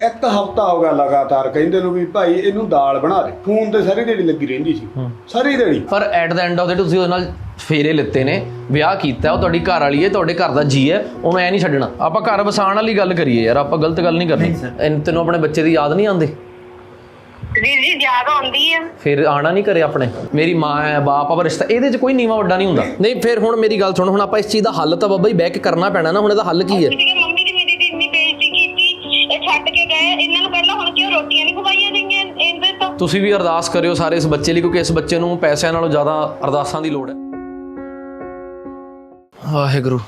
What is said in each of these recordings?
ਇੱਕ ਹਫਤਾ ਹੋ ਗਿਆ ਲਗਾਤਾਰ ਕਹਿੰਦੇ ਨੂੰ ਵੀ ਭਾਈ ਇਹਨੂੰ ਦਾਲ ਬਣਾ ਦੇ। ਫੋਨ ਤੇ ਸਾਰੀ ਦਿਹਾੜੀ ਲੱਗੀ ਰਹਿੰਦੀ ਸੀ। ਸਾਰੀ ਦਿਹਾੜੀ। ਪਰ at the end of the ਤੁਸੀਂ ਉਹਦੇ ਨਾਲ ਫੇਰੇ ਲਿੱਤੇ ਨੇ ਵਿਆਹ ਕੀਤਾ ਉਹ ਤੁਹਾਡੀ ਘਰ ਵਾਲੀ ਹੈ ਤੁਹਾਡੇ ਘਰ ਦਾ ਜੀ ਹੈ ਉਹਨੂੰ ਐ ਨਹੀਂ ਛੱਡਣਾ। ਆਪਾਂ ਘਰ ਵਸਾਉਣ ਵਾਲੀ ਗੱਲ ਕਰੀਏ ਯਾਰ ਆਪਾਂ ਗਲਤ ਗੱਲ ਨਹੀਂ ਕਰਨੀ। ਐਨ ਤੈਨੂੰ ਆਪਣੇ ਬੱਚੇ ਦੀ ਯਾਦ ਨਹੀਂ ਆਉਂਦੀ? ਵੀਰ ਜੀ ਯਾਦ ਆਉਂਦੀ ਆ। ਫਿਰ ਆਣਾ ਨਹੀਂ ਕਰੇ ਆਪਣੇ। ਮੇਰੀ ਮਾਂ ਹੈ ਬਾਪ ਆ ਰਿਸ਼ਤਾ ਇਹਦੇ 'ਚ ਕੋਈ ਨੀਵਾ ਵੱਡਾ ਨਹੀਂ ਹੁੰਦਾ। ਨਹੀਂ। ਫਿਰ ਹੁਣ ਮੇਰੀ ਗੱਲ ਸੁਣ ਹੁਣ ਆਪਾਂ ਇਸ ਚੀਜ਼ ਦਾ ਹੱਲ ਤਾਂ ਬਾਬਾ ਜੀ ਬਹਿ ਕੇ ਕਰਨਾ ਪੈਣਾ ਨਾ ਹੁਣ ਇਹਦਾ ਹੱਲ ਕੀ ਹੈ? ਹੈ ਮੰਮੀ ਤੁਸੀਂ ਵੀ ਅਰਦਾਸ ਕਰਿਓ ਸਾਰੇ ਇਸ ਬੱਚੇ ਲਈ ਕਿਉਂਕਿ ਇਸ ਬੱਚੇ ਨੂੰ ਪੈਸਿਆਂ ਨਾਲੋਂ ਜ਼ਿਆਦਾ ਅਰਦਾਸਾਂ ਦੀ ਲੋੜ ਹੈ। ਵਾਹਿਗੁਰੂ।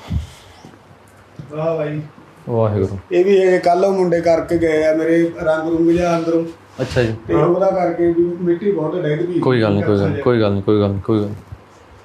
ਵਾਹ ਭਾਈ ਵਾਹਿਗੁਰੂ। ਇਹ ਵੀ ਇਹ ਕੱਲ ਉਹ ਮੁੰਡੇ ਕਰਕੇ ਗਏ ਆ ਮੇਰੇ ਰੰਗ ਰੁੰਗ ਜਿਹਾ ਅੰਦਰੋਂ। ਅੱਛਾ ਜੀ। ਤੇ ਉਹਦਾ ਕਰਕੇ ਵੀ ਮਿੱਟੀ ਬਹੁਤ ਡੈਗ ਗਈ ਕੋਈ ਗੱਲ ਨਹੀਂ ਕੋਈ ਗੱਲ ਨਹੀਂ ਕੋਈ ਗੱਲ ਨਹੀਂ ਕੋਈ ਗੱਲ ਕੋਈ ਗੱਲ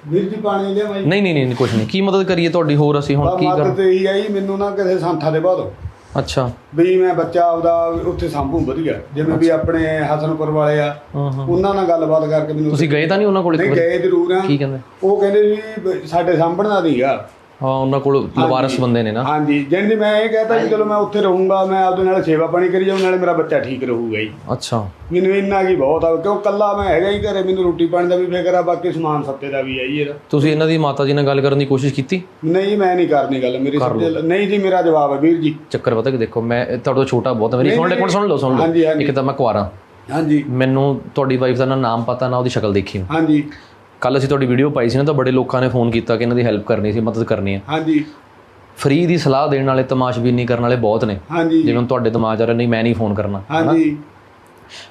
ਵੀਰ ਜੀ ਪਾਣੀ ਲਿਆ ਭਾਈ ਨਹੀਂ ਨਹੀਂ ਨਹੀਂ ਕੁਝ ਨਹੀਂ। ਕੀ ਮਦਦ ਕਰੀਏ ਤੁਹਾਡੀ? ਹੋਰ ਅਸੀਂ ਹੁਣ ਕੀ ਕਰ ਮਦਦ ਤੇ ਇਹੀ ਆਈ ਮੈਨੂੰ ਨਾ ਕਿਸੇ ਸੰਥਾ ਦੇ ਬਾਅਦ ਅੱਛਾ। ਵੀ ਮੈਂ ਬੱਚਾ ਆਪਦਾ ਉੱਥੇ ਸੰਭੂ ਵਧੀਆ। ਜਿਵੇਂ ਵੀ ਆਪਣੇ ਹਸਨਪੁਰ ਵਾਲੇ ਆ ਹਾਂ ਹਾਂ। ਉਹਨਾਂ ਨਾਲ ਗੱਲਬਾਤ ਕਰਕੇ ਮੈਨੂੰ ਤੁਸੀਂ ਗਏ ਤਾਂ ਨਹੀਂ ਉਹਨਾਂ ਕੋਲ ਨਹੀਂ ਗਏ ਜ਼ਰੂਰ ਆ। ਕੀ ਕਹਿੰਦੇ? ਉਹ ਕਹਿੰਦੇ ਵੀ ਸਾਡੇ ਸਾਂਭਣਾ ਨਹੀਂਗਾ ਹਾਂ ਉਹਨਾਂ ਕੋਲ ਲਵਾਰਸ ਬੰਦੇ ਨੇ ਨਾ। ਹਾਂਜੀ ਦੀ ਮੈਂ ਇਹ ਕਹਤਾ ਵੀ ਚਲੋ ਮੈਂ ਉੱਥੇ ਰਹੂੰਗਾ ਮੈਂ ਆਪਦੇ ਨਾਲ ਸੇਵਾ ਪਾਣੀ ਕਰੀ ਜਾਊਂ ਨਾਲੇ ਮੇਰਾ ਬੱਚਾ ਠੀਕ ਰਹੂਗਾ ਜੀ। ਅੱਛਾ। ਮੈਨੂੰ ਇੰਨਾ ਕੀ ਬਹੁਤ ਆ ਕਿਉਂ ਕੱਲਾ ਮੈਂ ਹੈਗਾ ਹੀ ਘਰੇ ਮੈਨੂੰ ਰੋਟੀ ਪਾਣੀ ਦਾ ਵੀ ਫਿਕਰ ਆ ਬਾਕੀ ਸਮਾਨ ਸੱਤੇ ਦਾ ਵੀ ਆ ਜੀ ਇਹਦਾ। ਤੁਸੀਂ ਇਹਨਾਂ ਦੀ ਮਾਤਾ ਜੀ ਨਾਲ ਗੱਲ ਕਰਨ ਦੀ ਕੋਸ਼ਿਸ਼ ਕੀਤੀ? ਨਹੀਂ ਮੈਂ ਨਹੀਂ ਕਰਨੀ ਗੱਲ ਮੇਰੀ ਸੱਚੇ ਨਹੀਂ ਜੀ ਮੇਰਾ ਜਵਾਬ ਹੈ ਵੀਰ ਜੀ। ਚੱਕਰ ਪਤਾ ਕਿ ਦੇਖੋ ਮੈਂ ਤੁਹਾਡੇ ਤੋਂ ਛੋਟਾ ਬਹੁਤ ਮੇਰੀ ਸੁਣ ਲੈ ਸੁਣ ਲਓ ਸੁਣ ਲਓ। ਇੱਕ ਤਾਂ ਮੈਂ ਕੁਆਰਾ। ਹਾਂਜੀ। ਮੈਨੂੰ ਤੁਹਾਡੀ ਵਾਈਫ ਦਾ ਨਾਮ ਪਤਾ ਨਾ ਉਹਦੀ ਸ਼ਕਲ ਦੇਖੀ ਹਾਂਜੀ। ਕੱਲ ਅਸੀਂ ਤੁਹਾਡੀ ਵੀਡੀਓ ਪਾਈ ਸੀ ਨਾ ਤਾਂ ਬੜੇ ਲੋਕਾਂ ਨੇ ਫੋਨ ਕੀਤਾ ਕਿ ਇਹਨਾਂ ਦੀ ਹੈਲਪ ਕਰਨੀ ਸੀ ਮਦਦ ਕਰਨੀ ਹੈ। ਹਾਂਜੀ। ਫ੍ਰੀ ਦੀ ਸਲਾਹ ਦੇਣ ਵਾਲੇ ਤਮਾਸ਼ਬੀਨੀ ਕਰਨ ਵਾਲੇ ਬਹੁਤ ਨੇ। ਹਾਂਜੀ। ਜਿਵੇਂ ਹੁਣ ਤੁਹਾਡੇ ਦਿਮਾਗ 'ਚ ਆ ਰਿਹਾ ਨਹੀਂ ਮੈਂ ਨਹੀਂ ਫੋਨ ਕਰਨਾ ਹਾਂਜੀ।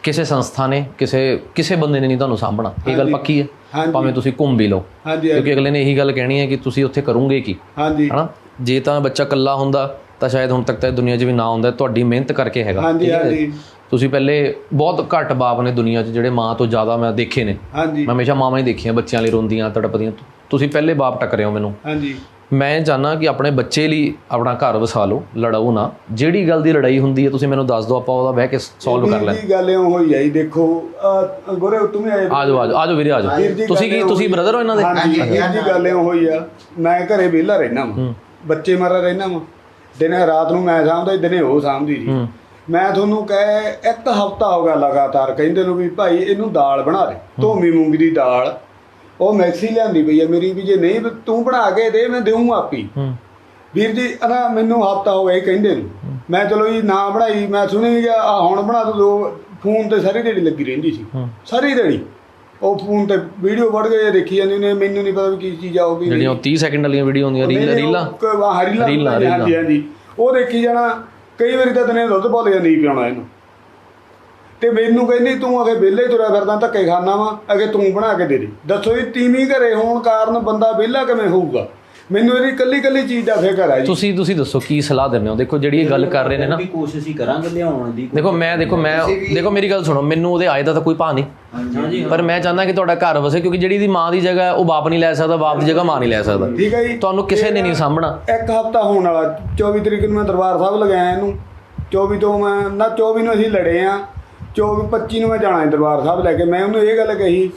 ਕਿਸੇ ਸੰਸਥਾ ਨੇ ਕਿਸੇ ਕਿਸੇ ਬੰਦੇ ਨੇ ਨਹੀਂ ਤੁਹਾਨੂੰ ਸਾਂਭਣਾ। ਇਹ ਗੱਲ ਪੱਕੀ ਹੈ। ਹਾਂਜੀ। ਭਾਵੇਂ ਤੁਸੀਂ ਘੁੰਮ ਵੀ ਲਓ। ਹਾਂਜੀ ਕਿਉਂਕਿ ਅਗਲੇ ਨੇ ਇਹੀ ਗੱਲ ਕਹਿਣੀ ਹੈ ਕਿ ਤੁਸੀਂ ਉੱਥੇ ਕਰੋਗੇ ਕੀ? ਹਾਂਜੀ। ਹਨਾ? ਜੇ ਤਾਂ ਬੱਚਾ ਇਕੱਲਾ ਹੁੰਦਾ ਤਾਂ ਸ਼ਾਇਦ ਹੁਣ ਤੱਕ ਤਾਂ ਇਹ ਦੁਨੀਆ 'ਚ ਵੀ ਨਾ ਹੁੰਦਾ ਤੁਹਾਡੀ ਮਿਹਨਤ ਕਰਕੇ ਹੈਗਾ। ਹਾਂਜੀ ਹਾਂਜੀ। ਤੁਸੀਂ ਪਹਿਲੇ ਬਹੁਤ ਘੱਟ ਬਾਪ ਨੇ ਦੁਨੀਆ 'ਚ ਜਿਹੜੇ ਮਾਂ ਤੋਂ ਜ਼ਿਆਦਾ ਮੈਂ ਦੇਖੇ ਨੇ। ਹਾਂਜੀ। ਮੈਂ ਹਮੇਸ਼ਾ ਮਾਵਾਂ ਹੀ ਦੇਖੀਆਂ ਬੱਚਿਆਂ ਲਈ ਰੋਂਦੀਆਂ ਤੜਪਦੀਆਂ। ਤੁਸੀਂ ਪਹਿਲੇ ਬਾਪ ਟੱਕਰੇ ਹੋ ਮੈਨੂੰ। ਹਾਂਜੀ। ਮੈਂ ਚਾਹਨਾ ਕਿ ਆਪਣੇ ਬੱਚੇ ਲਈ ਆਪਣਾ ਘਰ ਵਸਾ ਲਓ ਲੜਾਓ ਨਾ। ਜਿਹੜੀ ਗੱਲ ਦੀ ਲੜਾਈ ਹੁੰਦੀ ਹੈ ਤੁਸੀਂ ਮੈਨੂੰ ਦੱਸ ਦਿਓ ਆਪਾਂ ਉਹਦਾ ਬਹਿ ਕੇ ਸੋਲਵ ਕਰ ਲੈਂਦੇ। ਦੀ ਗੱਲ ਇਉਂ ਹੋਈ ਆ ਜੀ ਦੇਖੋ ਅਹ, ਗੋਰੇ ਤੁਮੇ ਆਏ। ਆ ਜਾਓ ਆ ਜਾਓ ਆ ਜਾਓ ਵੀਰੇ ਆ ਵੀਰ ਜਾਓ ਜੀ ਤੁਸੀਂ ਕੀ ਗੱਲ ਤੁਸੀਂ ਬ੍ਰਦਰ ਹੋ ਇਹਨਾਂ ਦੇ? ਹਾਂਜੀ ਜੀ ਗੱਲ ਇਉਂ ਹੋਈ ਆ। ਮੈਂ ਘਰੇ ਵਿਹਲਾ ਰਹਿਣਾ ਵਾਂ। ਬੱਚੇ ਮਾਰਾ ਰਹਿਣਾ ਵਾਂ। ਦਿਨੇ ਰਾਤ ਨੂੰ ਮੈਂ ਸਾਂਭਦਾ ਦਿਨੇ ਉਹ ਸਾਂਭਦੀ ਸੀ। ਮੈਂ ਤੁਹਾਨੂੰ ਕਹੇ ਇੱਕ ਹਫਤਾ ਹੋ ਗਿਆ ਲਗਾਤਾਰ ਕਹਿੰਦੇ ਨੂੰ ਵੀ ਭਾਈ ਇਹਨੂੰ ਦਾਲ ਬਣਾ ਦੇ ਧੋਮੀ ਮੂੰਗੀ ਦੀ ਦਾਲ। ਉਹ ਮੈਕਸੀ ਲਿਆਂਦੀ ਪਈ ਆ ਮੇਰੀ ਵੀ ਜੇ ਨਹੀਂ ਤੂੰ ਬਣਾ ਕੇ ਦੇ ਮੈਂ ਦੇਉਂ ਆਪੀ। ਵੀਰ ਜੀ ਨਾ ਮੈਨੂੰ ਹਫਤਾ ਹੋ ਗਿਆ ਇਹ ਕਹਿੰਦੇ ਨੂੰ। ਮੈਂ ਚਲੋ ਜੀ ਨਾ ਬਣਾਈ ਮੈਂ ਸੁਣੀ ਗਿਆ ਆ ਹੁਣ ਬਣਾ ਦੋ ਫੋਨ ਤੇ ਸਾਰੀ ਦਿਹਾੜੀ ਲੱਗੀ ਰਹਿੰਦੀ ਸੀ। ਸਾਰੀ ਦਿਹਾੜੀ। ਉਹ ਫੋਨ ਤੇ ਵੀਡੀਓ ਵੜ ਗਏ ਦੇਖੀ ਜਾਂਦੀ ਨੇ ਮੈਨੂੰ ਨਹੀਂ ਪਤਾ ਵੀ ਕੀ ਚੀਜ਼ ਆ ਉਹ ਵੀ ਜਿਹੜੀਆਂ ਉਹ 30 ਸੈਕਿੰਡ ਵਾਲੀਆਂ ਵੀਡੀਓ ਹੁੰਦੀਆਂ ਰੀਲ ਰੀਲਾਂ। ਉਹ ਦੇਖੀ ਜਾਣਾ ਕਈ ਵਾਰੀ ਤਾਂ ਦਿਨੇ ਦੁੱਧ ਭੁੱਲ ਜਾਂਦੀ ਪਿਆਉਣਾ ਇਹਨੂੰ। ਤੇ ਮੈਨੂੰ ਕਹਿੰਦੀ, ਤੂੰ ਅਗੇ ਵਿਹਲੇ ਤੁਰਿਆ ਫਿਰਦਾ ਧੱਕੇ ਖਾਨਾ ਵਾ ਅਗੇ ਤੂੰ ਬਣਾ ਕੇ ਦੇ ਦੇ। ਦੱਸੋ ਇਹ ਤੀਵੀਂ ਘਰੇ ਹੋਣ ਕਾਰਨ ਬੰਦਾ ਵਿਹਲਾ ਕਿਵੇਂ ਹੋਊਗਾ? ਮੈਨੂੰ ਇਹਦੀ ਕੱਲੀ ਕੱਲੀ ਚੀਜ਼ ਦਾ ਫਿਕਰ ਹੈ ਜੀ। ਤੁਸੀਂ ਤੁਸੀਂ ਦੱਸੋ ਕੀ ਸਲਾਹ ਦਿੰਦੇ ਹੋ? ਦੇਖੋ ਜਿਹੜੀ ਇਹ ਗੱਲ ਕਰ ਰਹੇ ਨੇ ਨਾ ਵੀ ਕੋਸ਼ਿਸ਼ ਹੀ ਕਰਾਂਗੇ ਲਿਆਉਣ ਦੀ ਦੇਖੋ ਮੈਂ ਦੇਖੋ ਮੈਂ ਦੇਖੋ ਮੇਰੀ ਗੱਲ ਸੁਣੋ ਮੈਨੂੰ ਉਹਦੇ ਆਏ ਦਾ ਤਾਂ ਕੋਈ ਭਾਅ ਨਹੀਂ। ਪਰ ਮੈਂ ਚਾਹੁੰਦਾ ਕਿ ਤੁਹਾਡਾ ਘਰ ਵਸੇ ਕਿਉਂਕਿ ਜਿਹੜੀ ਦੀ ਮਾਂ ਦੀ ਜਗ੍ਹਾ ਉਹ ਬਾਪ ਨਹੀਂ ਲੈ ਸਕਦਾ ਬਾਪ ਦੀ ਜਗ੍ਹਾ ਮਾਂ ਨਹੀਂ ਲੈ ਸਕਦਾ। ਠੀਕ ਹੈ ਜੀ। ਤੁਹਾਨੂੰ ਕਿਸੇ ਨੇ ਨਹੀਂ ਸਾਂਭਣਾ। ਇੱਕ ਹਫਤਾ ਹੋਣ ਵਾਲਾ 24 ਤਰੀਕ ਨੂੰ ਮੈਂ ਦਰਬਾਰ ਸਾਹਿਬ ਲਗਾਇਆ ਇਹਨੂੰ। 24 ਤੋਂ ਮੈਂ ਨਾ 24 ਨੂੰ ਅਸੀਂ ਲੜੇ ਆ 24 25 ਨੂੰ ਮੈਂ ਜਾਣਾ ਹੈ ਦਰਬਾਰ ਸਾਹਿਬ ਲੈ ਕੇ। ਮੈਂ ਉਹਨੂੰ ਇਹ ਗੱਲ ਕਹੀ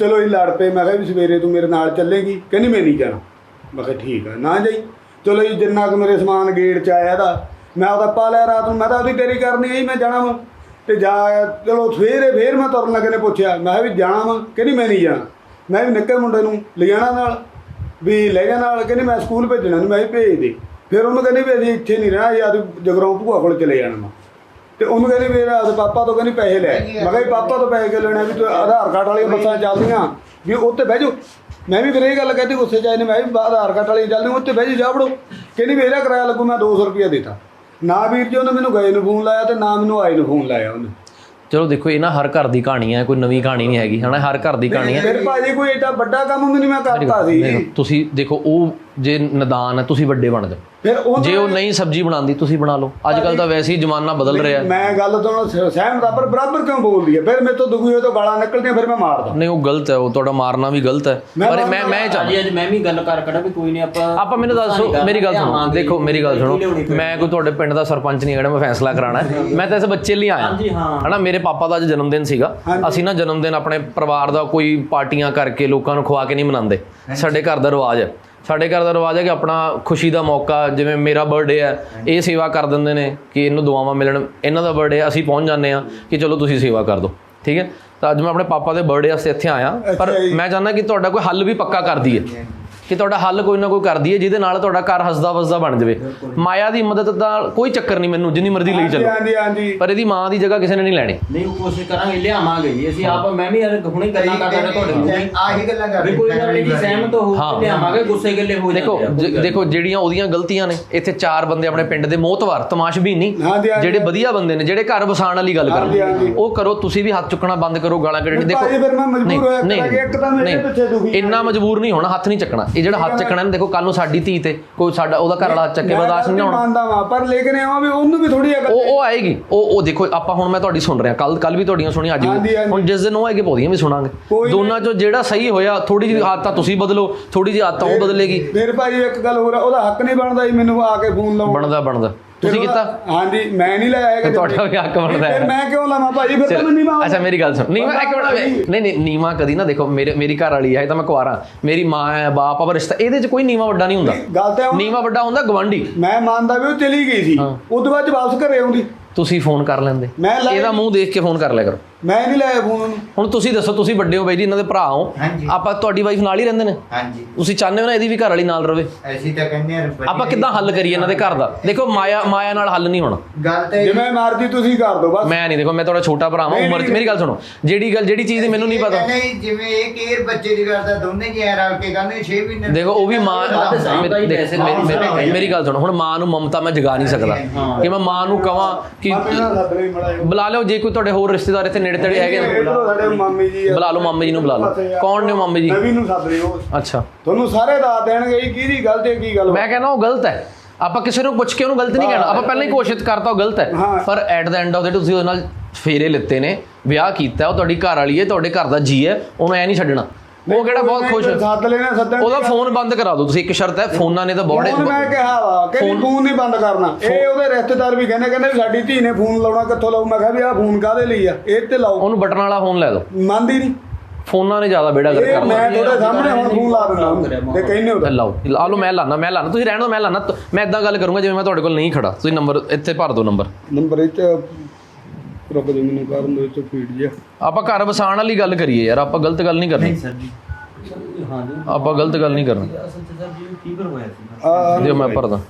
ਚਲੋ ਇਹ ਲੜ ਪਏ। ਮੈਂ ਕਿਹਾ ਵੀ ਸਵੇਰੇ ਤੂੰ ਮੇਰੇ ਨਾਲ ਚੱਲੇਗੀ। ਕਹਿੰਦੀ ਮੈਂ ਨਹੀਂ ਜਾਣਾ। ਮੈਂ ਕਿਹਾ ਠੀਕ ਆ। ਨਾ ਜਾਈ। ਚਲੋ ਜੀ, ਜਿੰਨਾ ਕੁ ਮੇਰੇ ਸਮਾਨ ਗੇਟ ਚ ਆਇਆ ਦਾ ਮੈਂ ਉਹਦਾ ਪਾ ਲਿਆ ਰਾਤ ਨੂੰ। ਮੈਂ ਤਾਂ ਉਹਦੀ ਤੇਰੀ ਕਰਨੀ ਆਈ, ਮੈਂ ਜਾਣਾ ਵਾਂ। ਤੇ ਜਾ ਚਲੋ ਸਵੇਰੇ ਫੇਰ ਮੈਂ ਤੁਰਨ ਲੱਗੇ ਨੇ ਪੁੱਛਿਆ। ਮੈਂ ਕਿਹਾ ਵੀ ਜਾਣਾ ਵਾ, ਕਹਿੰਦੀ ਮੈਂ ਨਹੀਂ ਜਾਣਾ। ਮੈਂ ਵੀ ਨਿੱਕੇ ਮੁੰਡੇ ਨੂੰ ਲਿਜਾਣਾ ਨਾਲ, ਵੀ ਲੈ ਜਾ ਨਾਲ। ਕਹਿੰਦੀ ਮੈਂ ਸਕੂਲ ਭੇਜਣਾ ਨੂੰ, ਮੈਂ ਵੀ ਭੇਜ ਦੇ। ਫਿਰ ਉਹਨੂੰ ਕਹਿੰਦੀ ਵੀ ਅਸੀਂ ਇੱਥੇ ਨਹੀਂ ਰਹਿਣਾ ਯਾਰ ਜਗਰਾਉਂ ਭੂਆ ਕੋਲ ਚਲੇ ਜਾਣਾ ਵਾ। ਤੇ ਉਹਨੂੰ ਕਹਿੰਦੀ ਵੀ ਆਪਦੇ ਪਾਪਾ ਤੋਂ ਕਹਿੰਦੀ ਪੈਸੇ ਲੈ। ਮੈਂ ਕਿਹਾ ਵੀ ਪਾਪਾ ਤੋਂ ਪੈਸੇ ਕਿ ਲੈਣੇ ਵੀ ਤੂੰ ਆਧਾਰ ਕਾਰਡ ਵਾਲੀਆਂ ਬੱਸਾਂ ਚੱਲਦੀਆਂ। ਵੀ ਉੱਤੇ ਬਹਿ ਜਾਓ। ਮੈਂ ਵੀ ਫਿਰ ਇਹ ਗੱਲ ਕਹਿੰਦੀ ਗੁੱਸੇ ਚ ਆਏ ਨੇ ਮੈਂ ਵੀ ਆਧਾਰ ਕਾਰਡ ਵਾਲੀਆਂ ਚੱਲਦੀਆਂ ਉੱਤੇ ਬਹਿ ਜਾ ਜਾ ਵੜੋ ਕਹਿੰਦੀ ਵੀ ਇਹਦਾ ਕਿਰਾਇਆ ਲੱਗੂ ਮੈਂ 200 ਰੁਪਇਆ ਦੇਤਾ। ਨਾ ਵੀਰ ਜੀ ਉਹਨੇ ਮੈਨੂੰ ਗਏ ਨੂੰ ਫੋਨ ਲਾਇਆ ਤੇ ਨਾ ਮੈਨੂੰ ਆਏ ਨੂੰ ਫੋਨ ਲਾਇਆ ਉਹਨੇ। ਚਲੋ ਦੇਖੋ ਇਹ ਨਾ ਹਰ ਘਰ ਦੀ ਕਹਾਣੀ ਹੈ ਕੋਈ ਨਵੀਂ ਕਹਾਣੀ ਨਹੀਂ ਹੈਗੀ ਹਨਾ? ਹਰ ਘਰ ਦੀ ਕਹਾਣੀ ਹੈ ਫਿਰ ਭਾਜੀ ਕੋਈ ਏਡਾ ਵੱਡਾ ਕੰਮ ਮੈਨੂੰ ਮੈਂ ਕਰਤਾ ਸੀ। ਤੁਸੀਂ ਦੇਖੋ ਉਹ ਜੇ ਨਦਾਨ ਹੈ ਤੁਸੀਂ ਵੱਡੇ ਬਣ ਜਾਓ ਫਿਰ ਉਹ ਜੇ ਉਹ ਨਹੀਂ ਸਬਜ਼ੀ ਬਣਾਉਂਦੀ ਤੁਸੀਂ ਬਣਾ ਲਓ। ਅੱਜ ਕੱਲ ਤਾਂ ਵੈਸੇ ਹੀ ਜ਼ਮਾਨਾ ਬਦਲ ਰਿਹਾ ਮੈਂ ਗੱਲ ਤੋਂ ਸਹਿਮਤ ਆ ਪਰ ਬਰਾਬਰ ਕਿਉਂ ਬੋਲਦੀ ਹੈ? ਫਿਰ ਮੇਰੇ ਤੋਂ ਦੁਖੀ ਹੋਏ ਤੋਂ ਗਾਲਾਂ ਨਿਕਲਦੀਆਂ ਫਿਰ ਮੈਂ ਮਾਰਦਾ। ਨਹੀਂ ਉਹ ਗਲਤ ਹੈ ਉਹ ਤੁਹਾਡਾ ਮਾਰਨਾ ਵੀ ਗਲਤ ਹੈ। ਪਰ ਮੈਂ ਮੈਂ ਚਾਹੁੰਦਾ। ਅੱਜ ਅੱਜ ਮੈਂ ਵੀ ਗੱਲ ਕਰ ਕੜਾ ਵੀ ਕੋਈ ਨਹੀਂ ਆਪਾਂ ਆਪਾਂ ਮੈਨੂੰ ਦੱਸੋ ਮੇਰੀ ਗੱਲ ਸੁਣੋ। ਦੇਖੋ ਮੇਰੀ ਗੱਲ ਸੁਣੋ। ਮੈਂ ਕੋਈ ਤੁਹਾਡੇ ਪਿੰਡ ਦਾ ਸਰਪੰਚ ਨਹੀਂ ਹੈਗਾ ਮੈਂ ਫੈਸਲਾ ਕਰਾਣਾ ਮੈਂ ਤਾਂ ਇਸ ਬੱਚੇ ਲਈ ਆਇਆ। ਹਾਂਜੀ ਹਾਂ। ਹਨਾ ਮੇਰੇ ਪਾਪਾ ਦਾ ਅੱਜ ਜਨਮ ਦਿਨ ਸੀਗਾ ਅਸੀਂ ਨਾ ਜਨਮ ਦਿਨ ਆਪਣੇ ਪਰਿਵਾਰ ਦਾ ਕੋਈ ਪਾਰਟੀਆਂ ਕਰਕੇ ਲੋਕਾਂ ਨੂੰ ਖਵਾ ਕੇ ਨਹੀਂ ਮਨਾਉਂਦੇ। ਸਾਡੇ ਘਰ ਦਾ ਰਿਵਾਜ ਹੈ। ਸਾਡੇ ਘਰ ਦਾ ਰਿਵਾਜ ਹੈ ਕਿ ਆਪਣਾ ਖੁਸ਼ੀ ਦਾ ਮੌਕਾ ਜਿਵੇਂ ਮੇਰਾ ਬਰਥਡੇ ਹੈ ਇਹ ਸੇਵਾ ਕਰ ਦਿੰਦੇ ਨੇ ਕਿ ਇਹਨੂੰ ਦੁਆਵਾਂ ਮਿਲਣ। ਇਹਨਾਂ ਦਾ ਬਰਥਡੇ ਅਸੀਂ ਪਹੁੰਚ ਜਾਂਦੇ ਆ ਕਿ ਚਲੋ ਤੁਸੀਂ ਸੇਵਾ ਕਰ ਦਿਓ ਠੀਕ ਹੈ? ਤਾਂ ਅੱਜ ਮੈਂ ਆਪਣੇ ਪਾਪਾ ਦੇ ਬਰਥਡੇ ਵਾਸਤੇ ਇੱਥੇ ਆਇਆ ਪਰ। ਮੈਂ ਚਾਹੁੰਦਾ ਕਿ ਤੁਹਾਡਾ ਕੋਈ ਹੱਲ ਵੀ ਪੱਕਾ ਕਰ ਦਈਏ। ਕਿ ਤੁਹਾਡਾ ਹੱਲ ਕੋਈ ਨਾ ਕੋਈ ਕਰ ਦਈਏ ਜਿਹਦੇ ਨਾਲ ਤੁਹਾਡਾ ਘਰ ਹੱਸਦਾ ਵਸਦਾ ਬਣ ਜਾਵੇ। ਮਾਇਆ ਦੀ ਮਦਦ ਦਾ ਕੋਈ ਚੱਕਰ ਨਹੀਂ ਮੈਨੂੰ ਜਿੰਨੀ ਮਰਜ਼ੀ ਲਈ ਚਲੋ। ਹਾਂਜੀ ਹਾਂਜੀ। ਪਰ ਇਹਦੀ ਮਾਂ ਦੀ ਜਗ੍ਹਾ ਕਿਸੇ ਨੇ ਨਹੀਂ ਲੈਣੀ। ਨਹੀਂ ਉਹ ਕੋਸ਼ਿਸ਼ ਕਰਾਂਗੇ ਲਿਆਵਾਂਗੇ ਜੀ। ਅਸੀਂ ਆਪ ਮੈਂ ਵੀ ਹੁਣੇ ਗੱਲਾਂ ਕਰ ਰਿਹਾ ਤੁਹਾਡੇ ਮੂਹਰੇ ਆਹੀ ਗੱਲਾਂ ਕਰ ਵੀ ਕੋਈ ਨਹੀਂ ਜੀ ਸਹਿਮਤ ਹੋ ਹਾਂ। ਕੇ ਲਿਆਵਾਂਗੇ ਗੁੱਸੇ ਗੱਲੇ ਹੋ ਦੇਖੋ ਦੇਖੋ ਜਿਹੜੀਆਂ ਉਹਦੀਆਂ ਗਲਤੀਆਂ ਨੇ ਇੱਥੇ ਚਾਰ ਬੰਦੇ ਆਪਣੇ ਪਿੰਡ ਦੇ ਮੋਹਤਵਾਰ ਤਮਾਸ਼ਬੀ ਨਹੀਂ। ਜਿਹੜੇ ਵਧੀਆ ਬੰਦੇ ਨੇ ਜਿਹੜੇ ਘਰ ਵਸਾਉਣ ਵਾਲੀ ਗੱਲ ਕਰਨ। ਉਹ ਕਰੋ ਤੁਸੀਂ ਵੀ ਹੱਥ ਚੁੱਕਣਾ ਬੰਦ ਕਰੋ ਗਾਲਾਂ ਕੱਢਣੀ। ਦੇਖੋ ਨਹੀਂ, ਹੋਇਆ ਨਹੀਂ। ਇੰਨਾ ਮਜਬੂਰ ਨਹੀਂ ਹੋਣਾ ਹੱਥ ਨਹੀਂ ਚੱਕਣਾ। ਇਹ ਜਿਹੜਾ ਹੱਥ ਚੱਕਣਾ ਨਾ ਦੇਖੋ ਕੱਲ ਨੂੰ ਸਾਡੀ ਧੀ ਤੇ ਕੋਈ ਸਾਡਾ ਉਹਦਾ ਘਰ ਵਾਲਾ ਹੱਥ ਚੱਕੇ ਬਰਦਾਸ਼ਤ ਨਹੀਂ ਹੋਣਾ। ਮੰਨਦਾ ਵਾਂ ਪਰ ਲੇਕਿਨ ਐਵੇਂ ਵੀ ਉਹਨੂੰ ਵੀ ਥੋੜੀ ਅਕਲ ਉਹ ਉਹ ਆਏਗੀ। ਉਹ ਉਹ ਦੇਖੋ ਆਪਾਂ ਹੁਣ ਮੈਂ ਤੁਹਾਡੀ ਸੁਣ ਰਿਹਾ। ਕੱਲ ਕੱਲ ਵੀ ਤੁਹਾਡੀਆਂ ਸੁਣੀ ਅੱਜ ਵੀ। ਹੁਣ ਜਿਸ ਦਿਨ ਉਹ ਆਏਗੀ ਪੌਦੀਆਂ ਵੀ ਸੁਣਾਂਗੇ। ਦੋਨਾਂ ਚੋਂ ਜਿਹੜਾ ਸਹੀ ਹੋਇਆ ਥੋੜੀ ਜਿਹੀ ਆਦਤਾਂ ਤੁਸੀਂ ਬਦਲੋ ਥੋੜੀ ਜਿਹੀ ਆਦਤਾਂ ਉਹ ਬਦਲੇਗੀ। ਫਿਰ ਭਾਜੀ ਇੱਕ ਗੱਲ ਹੋਰ ਆ, ਉਹਦਾ ਹੱਕ ਨਹੀਂ ਬਣਦਾ ਜੀ ਮੈਨੂੰ ਆ ਕੇ ਫੋਨ ਲਾਉਣ ਬਣਦਾ ਬਣਦਾ। ਤੁਸੀਂ ਕੀਤਾ? ਹਾਂਜੀ ਮੈਂ ਨਹੀਂ ਲਾਇਆ ਹੈਗਾ ਤੁਹਾਡਾ ਵੀ ਹੱਕ ਬਣਦਾ ਹੈ। ਫਿਰ ਮੈਂ ਕਿਉਂ ਲਾਵਾਂ ਭਾਜੀ ਫਿਰ ਤਾਂ ਮੈਂ ਨਹੀਂ ਮਾਂ ਅੱਛਾ ਮੇਰੀ ਗੱਲ ਸੁਣ। ਨੀਵਾ ਇੱਕ ਮਿੰਟ ਨਹੀਂ ਨਹੀਂ ਨੀਵਾ ਕਦੀ ਨਾ ਦੇਖੋ। ਮੇਰੇ ਮੇਰੀ ਘਰ ਵਾਲੀ ਹੈ ਇਹ ਤਾਂ ਮੈਂ ਕੁਆਰਾ ਮੇਰੀ ਮਾਂ ਹੈ ਬਾਪ ਆ ਰਿਸ਼ਤਾ ਇਹਦੇ 'ਚ ਕੋਈ ਨੀਵਾ ਵੱਡਾ ਨਹੀਂ ਹੁੰਦਾ। ਗੱਲ ਤਾਂ ਨੀਵਾ ਵੱਡਾ ਹੁੰਦਾ ਗਵਾਂਢੀ। ਮੈਂ ਮੰਨਦਾ ਵੀ ਉਹ ਚਲੀ ਗਈ ਸੀ। ਉਸ ਤੋਂ ਬਾਅਦ ਵਾਪਸ ਘਰੇ ਆਉਂਦੀ। ਤੁਸੀਂ ਫੋਨ ਕਰ ਲੈਂਦੇ। ਇਹਦਾ ਮੂੰਹ ਦੇਖ ਕੇ ਫੋਨ ਕਰ ਲਿਆ ਕਰੋ। ਮੈਂ ਨਹੀਂ ਲਾਇਆ ਫੋਨ ਉਹਨੂੰ। ਹੁਣ ਤੁਸੀਂ ਦੱਸੋ ਤੁਸੀਂ ਵੱਡੇ ਹੋ ਬਾਈ ਜੀ ਇਹਨਾਂ ਦੇ ਭਰਾ ਹੋ। ਹਾਂਜੀ। ਆਪਾਂ ਤੁਹਾਡੀ ਵਾਈਫ ਨਾਲ ਹੀ ਰਹਿੰਦੇ ਨੇ? ਹਾਂਜੀ। ਤੁਸੀਂ ਚਾਹੁੰਦੇ ਹੋ ਨਾ ਇਹਦੀ ਵੀ ਘਰ ਵਾਲੀ ਨਾਲ ਰਵੇ? ਅਸੀਂ ਤਾਂ ਕਹਿੰਦੇ ਆ ਰੁਪਏ ਆਪਾਂ ਕਿੱਦਾਂ ਹੱਲ ਕਰੀਏ ਇਹਨਾਂ ਦੇ ਘਰ ਦਾ? ਦੇਖੋ ਮਾਇਆ ਮਾਇਆ ਨਾਲ ਹੱਲ ਨਹੀਂ ਹੋਣਾ। ਗੱਲ ਤਾਂ ਇਹ- ਜਿਵੇਂ ਮਰਜ਼ੀ ਤੁਸੀਂ ਕਰ ਦਿਓ ਬਸ। ਮੈਂ ਨਹੀਂ ਦੇਖੋ ਮੈਂ ਤੁਹਾਡਾ ਛੋਟਾ ਭਰਾ ਹਾਂ ਨਹੀਂ, ਉਮਰ 'ਚ ਨਹੀਂ। ਮੇਰੀ ਗੱਲ ਸੁਣੋ। ਜਿਹੜੀ ਗੱਲ ਜਿਹੜੀ ਚੀਜ਼ ਦੀ ਮੈਨੂੰ ਨਹੀਂ ਪਤਾ। ਨਹੀਂ ਜਿਵੇਂ ਇਹ ਕੇਰ ਬੱਚੇ ਦੀ ਕਰਦਾ ਦੋਨੇ ਜੀ ਐ ਰਲ ਕੇ ਕਹਿੰਦੇ 6 ਮਹੀਨੇ ਦੇਖੋ ਉਹ ਵੀ ਮਾਂ ਤਾਂ ਸਹੀ ਮੇਰੀ- ਗੱਲ ਸੁਣੋ ਹੁਣ ਮਾਂ ਨੂੰ ਮਮਤਾ ਮੈਂ ਜਗਾ ਨਹੀਂ ਸਕਦਾ। ਕਿ ਮੈਂ ਮਾਂ ਨੂੰ ਕਵਾਂ ਕਿ ਮਾਪੇ ਨਾਲ ਸੱਦ ਲਈ ਮੜਾ ਬੁਲਾ ਲਿਓ ਜੇ ਕੋਈ ਤੁਹਾਡੇ ਹੋਰ ਰਿਸ਼ਤੇਦਾਰ ਇੱਥੇ ਨੇੜੇ ਤੇੜੇ ਹੈਗੇ ਨੇ ਇਧਰੋਂ ਸਾਡੇ ਮਾਮੀ ਜੀ ਆ। ਬੁਲਾ ਲਓ ਮਾਮੇ ਜੀ ਨੂੰ ਬੁਲਾ ਲਓ। ਕੌਣ ਨੇ ਮਾਮੇ ਜੀ? ਨਵੀਂ ਨੂੰ ਸੱਦ ਉਹ ਅੱਛਾ। ਤੁਹਾਨੂੰ ਸਾਰੇ ਦੱਸ ਦੇਣਗੇ ਜੀ ਕਿਹਦੀ ਗਲਤ ਹੈ ਕੀ ਗੱਲ ਮੈਂ ਕਹਿੰਦਾ ਉਹ ਗਲਤ ਹੈ। ਆਪਾਂ ਕਿਸੇ ਨੂੰ ਪੁੱਛ ਕੇ ਉਹਨੂੰ ਗਲਤ ਨਹੀਂ ਕਹਿਣਾ। ਆਪਾਂ ਪਹਿਲਾਂ ਹੀ ਕੋਸ਼ਿਸ਼ ਕਰਤਾ ਉਹ ਗਲਤ ਹੈ। ਹਾਂ। ਪਰ at the end of the ਤੁਸੀਂ ਉਹਦੇ ਨਾਲ ਫੇਰੇ ਲਿੱਤੇ ਨੇ। ਵਿਆਹ ਕੀਤਾ ਉਹ ਤੁਹਾਡੀ ਘਰ ਵਾਲੀ ਹੈ ਤੁਹਾਡੇ ਘਰ ਦਾ ਜੀ ਹੈ। ਉਹਨੂੰ ਐ ਨਹੀਂ ਛੱਡਣਾ। ਉਹ ਕਿਹੜਾ ਬਹੁਤ ਖੁਸ਼ ਹੈ ਸੱਦ ਲੈਣਾ ਸੱਦਣ ਉਹਦਾ ਫੋਨ ਬੰਦ ਕਰਾ ਦਿਓ ਤੁਸੀਂ ਇੱਕ ਸ਼ਰਤ ਹੈ ਫੋਨਾਂ ਨੇ ਤਾਂ ਬੋੜੇ ਫੋਨ ਮੈਂ ਕਿਹਾ ਵਾ ਕਿ ਫੋਨ- ਨਹੀਂ ਬੰਦ ਕਰਨਾ। ਇਹ ਉਹਦੇ ਰਿਸ਼ਤੇਦਾਰ ਵੀ ਕਹਿੰਦੇ ਕਹਿੰਦੇ ਸਾਡੀ ਧੀ ਨੇ ਫੋਨ ਲਾਉਣਾ ਕਿੱਥੋਂ ਲਾਉ ਮੈਂ ਕਿਹਾ ਵੀ ਆਹ ਫੋਨ ਕਾਹਦੇ ਲਈ ਆ? ਇਹ ਤੇ ਲਾਓ। ਉਹਨੂੰ ਬਟਨ ਵਾਲਾ ਫੋਨ ਲੈ ਦਿਓ ਮੰਨਦੀ ਨਹੀਂ। ਫੋਨਾਂ ਨੇ ਜ਼ਿਆਦਾ ਬੇੜਾ ਕਰ ਕਰਨਾ। ਮੈਂ ਤੁਹਾਡੇ ਸਾਹਮਣੇ ਹੁਣ ਫੋਨ ਲਾ ਦਿੰਦਾ। ਤੇ ਕਹਿੰਦੇ ਹੋ ਲਾਓ। ਆ ਲਓ ਮੈਂ ਲਾਣਾ ਮੈਂ ਲਾਣਾ ਤੁਸੀਂ ਰਹਿਣ ਦਿਓ ਮੈਂ ਲਾਣਾ ਮੈਂ ਇਦਾਂ ਗੱਲ ਕਰੂੰਗਾ ਜਿਵੇਂ ਮੈਂ ਤੁਹਾਡੇ ਕੋਲ ਨਹੀਂ ਖੜਾ। ਤੁਸੀਂ ਨੰਬਰ ਇੱਥੇ ਭਰ ਦਿਓ ਨੰਬਰ। ਨੰਬਰ ਇਹ ਰੁਕ ਜਾ ਮੈਨੂੰ ਕਰਨ ਦੋ ਇੱਥੇ ਫੀਡ ਜਿਆ ਆਪਾਂ ਘਰ ਵਸਾਉਣ ਵਾਲੀ ਗੱਲ ਕਰੀਏ ਯਾਰ ਆਪਾਂ ਗਲਤ ਗੱਲ ਨਹੀਂ ਕਰਨੀ। ਸਰ ਜੀ। ਹਾਂ ਜੀ। ਆਪਾਂ ਗਲਤ ਗੱਲ ਨਹੀਂ ਕਰਨੀ। ਅਸਲ ਚ ਸਰ ਜੀ ਫੀਵਰ ਹੋਇਆ ਸੀ? ਆ ਜੇ ਮੈਂ ਭਰਦਾ।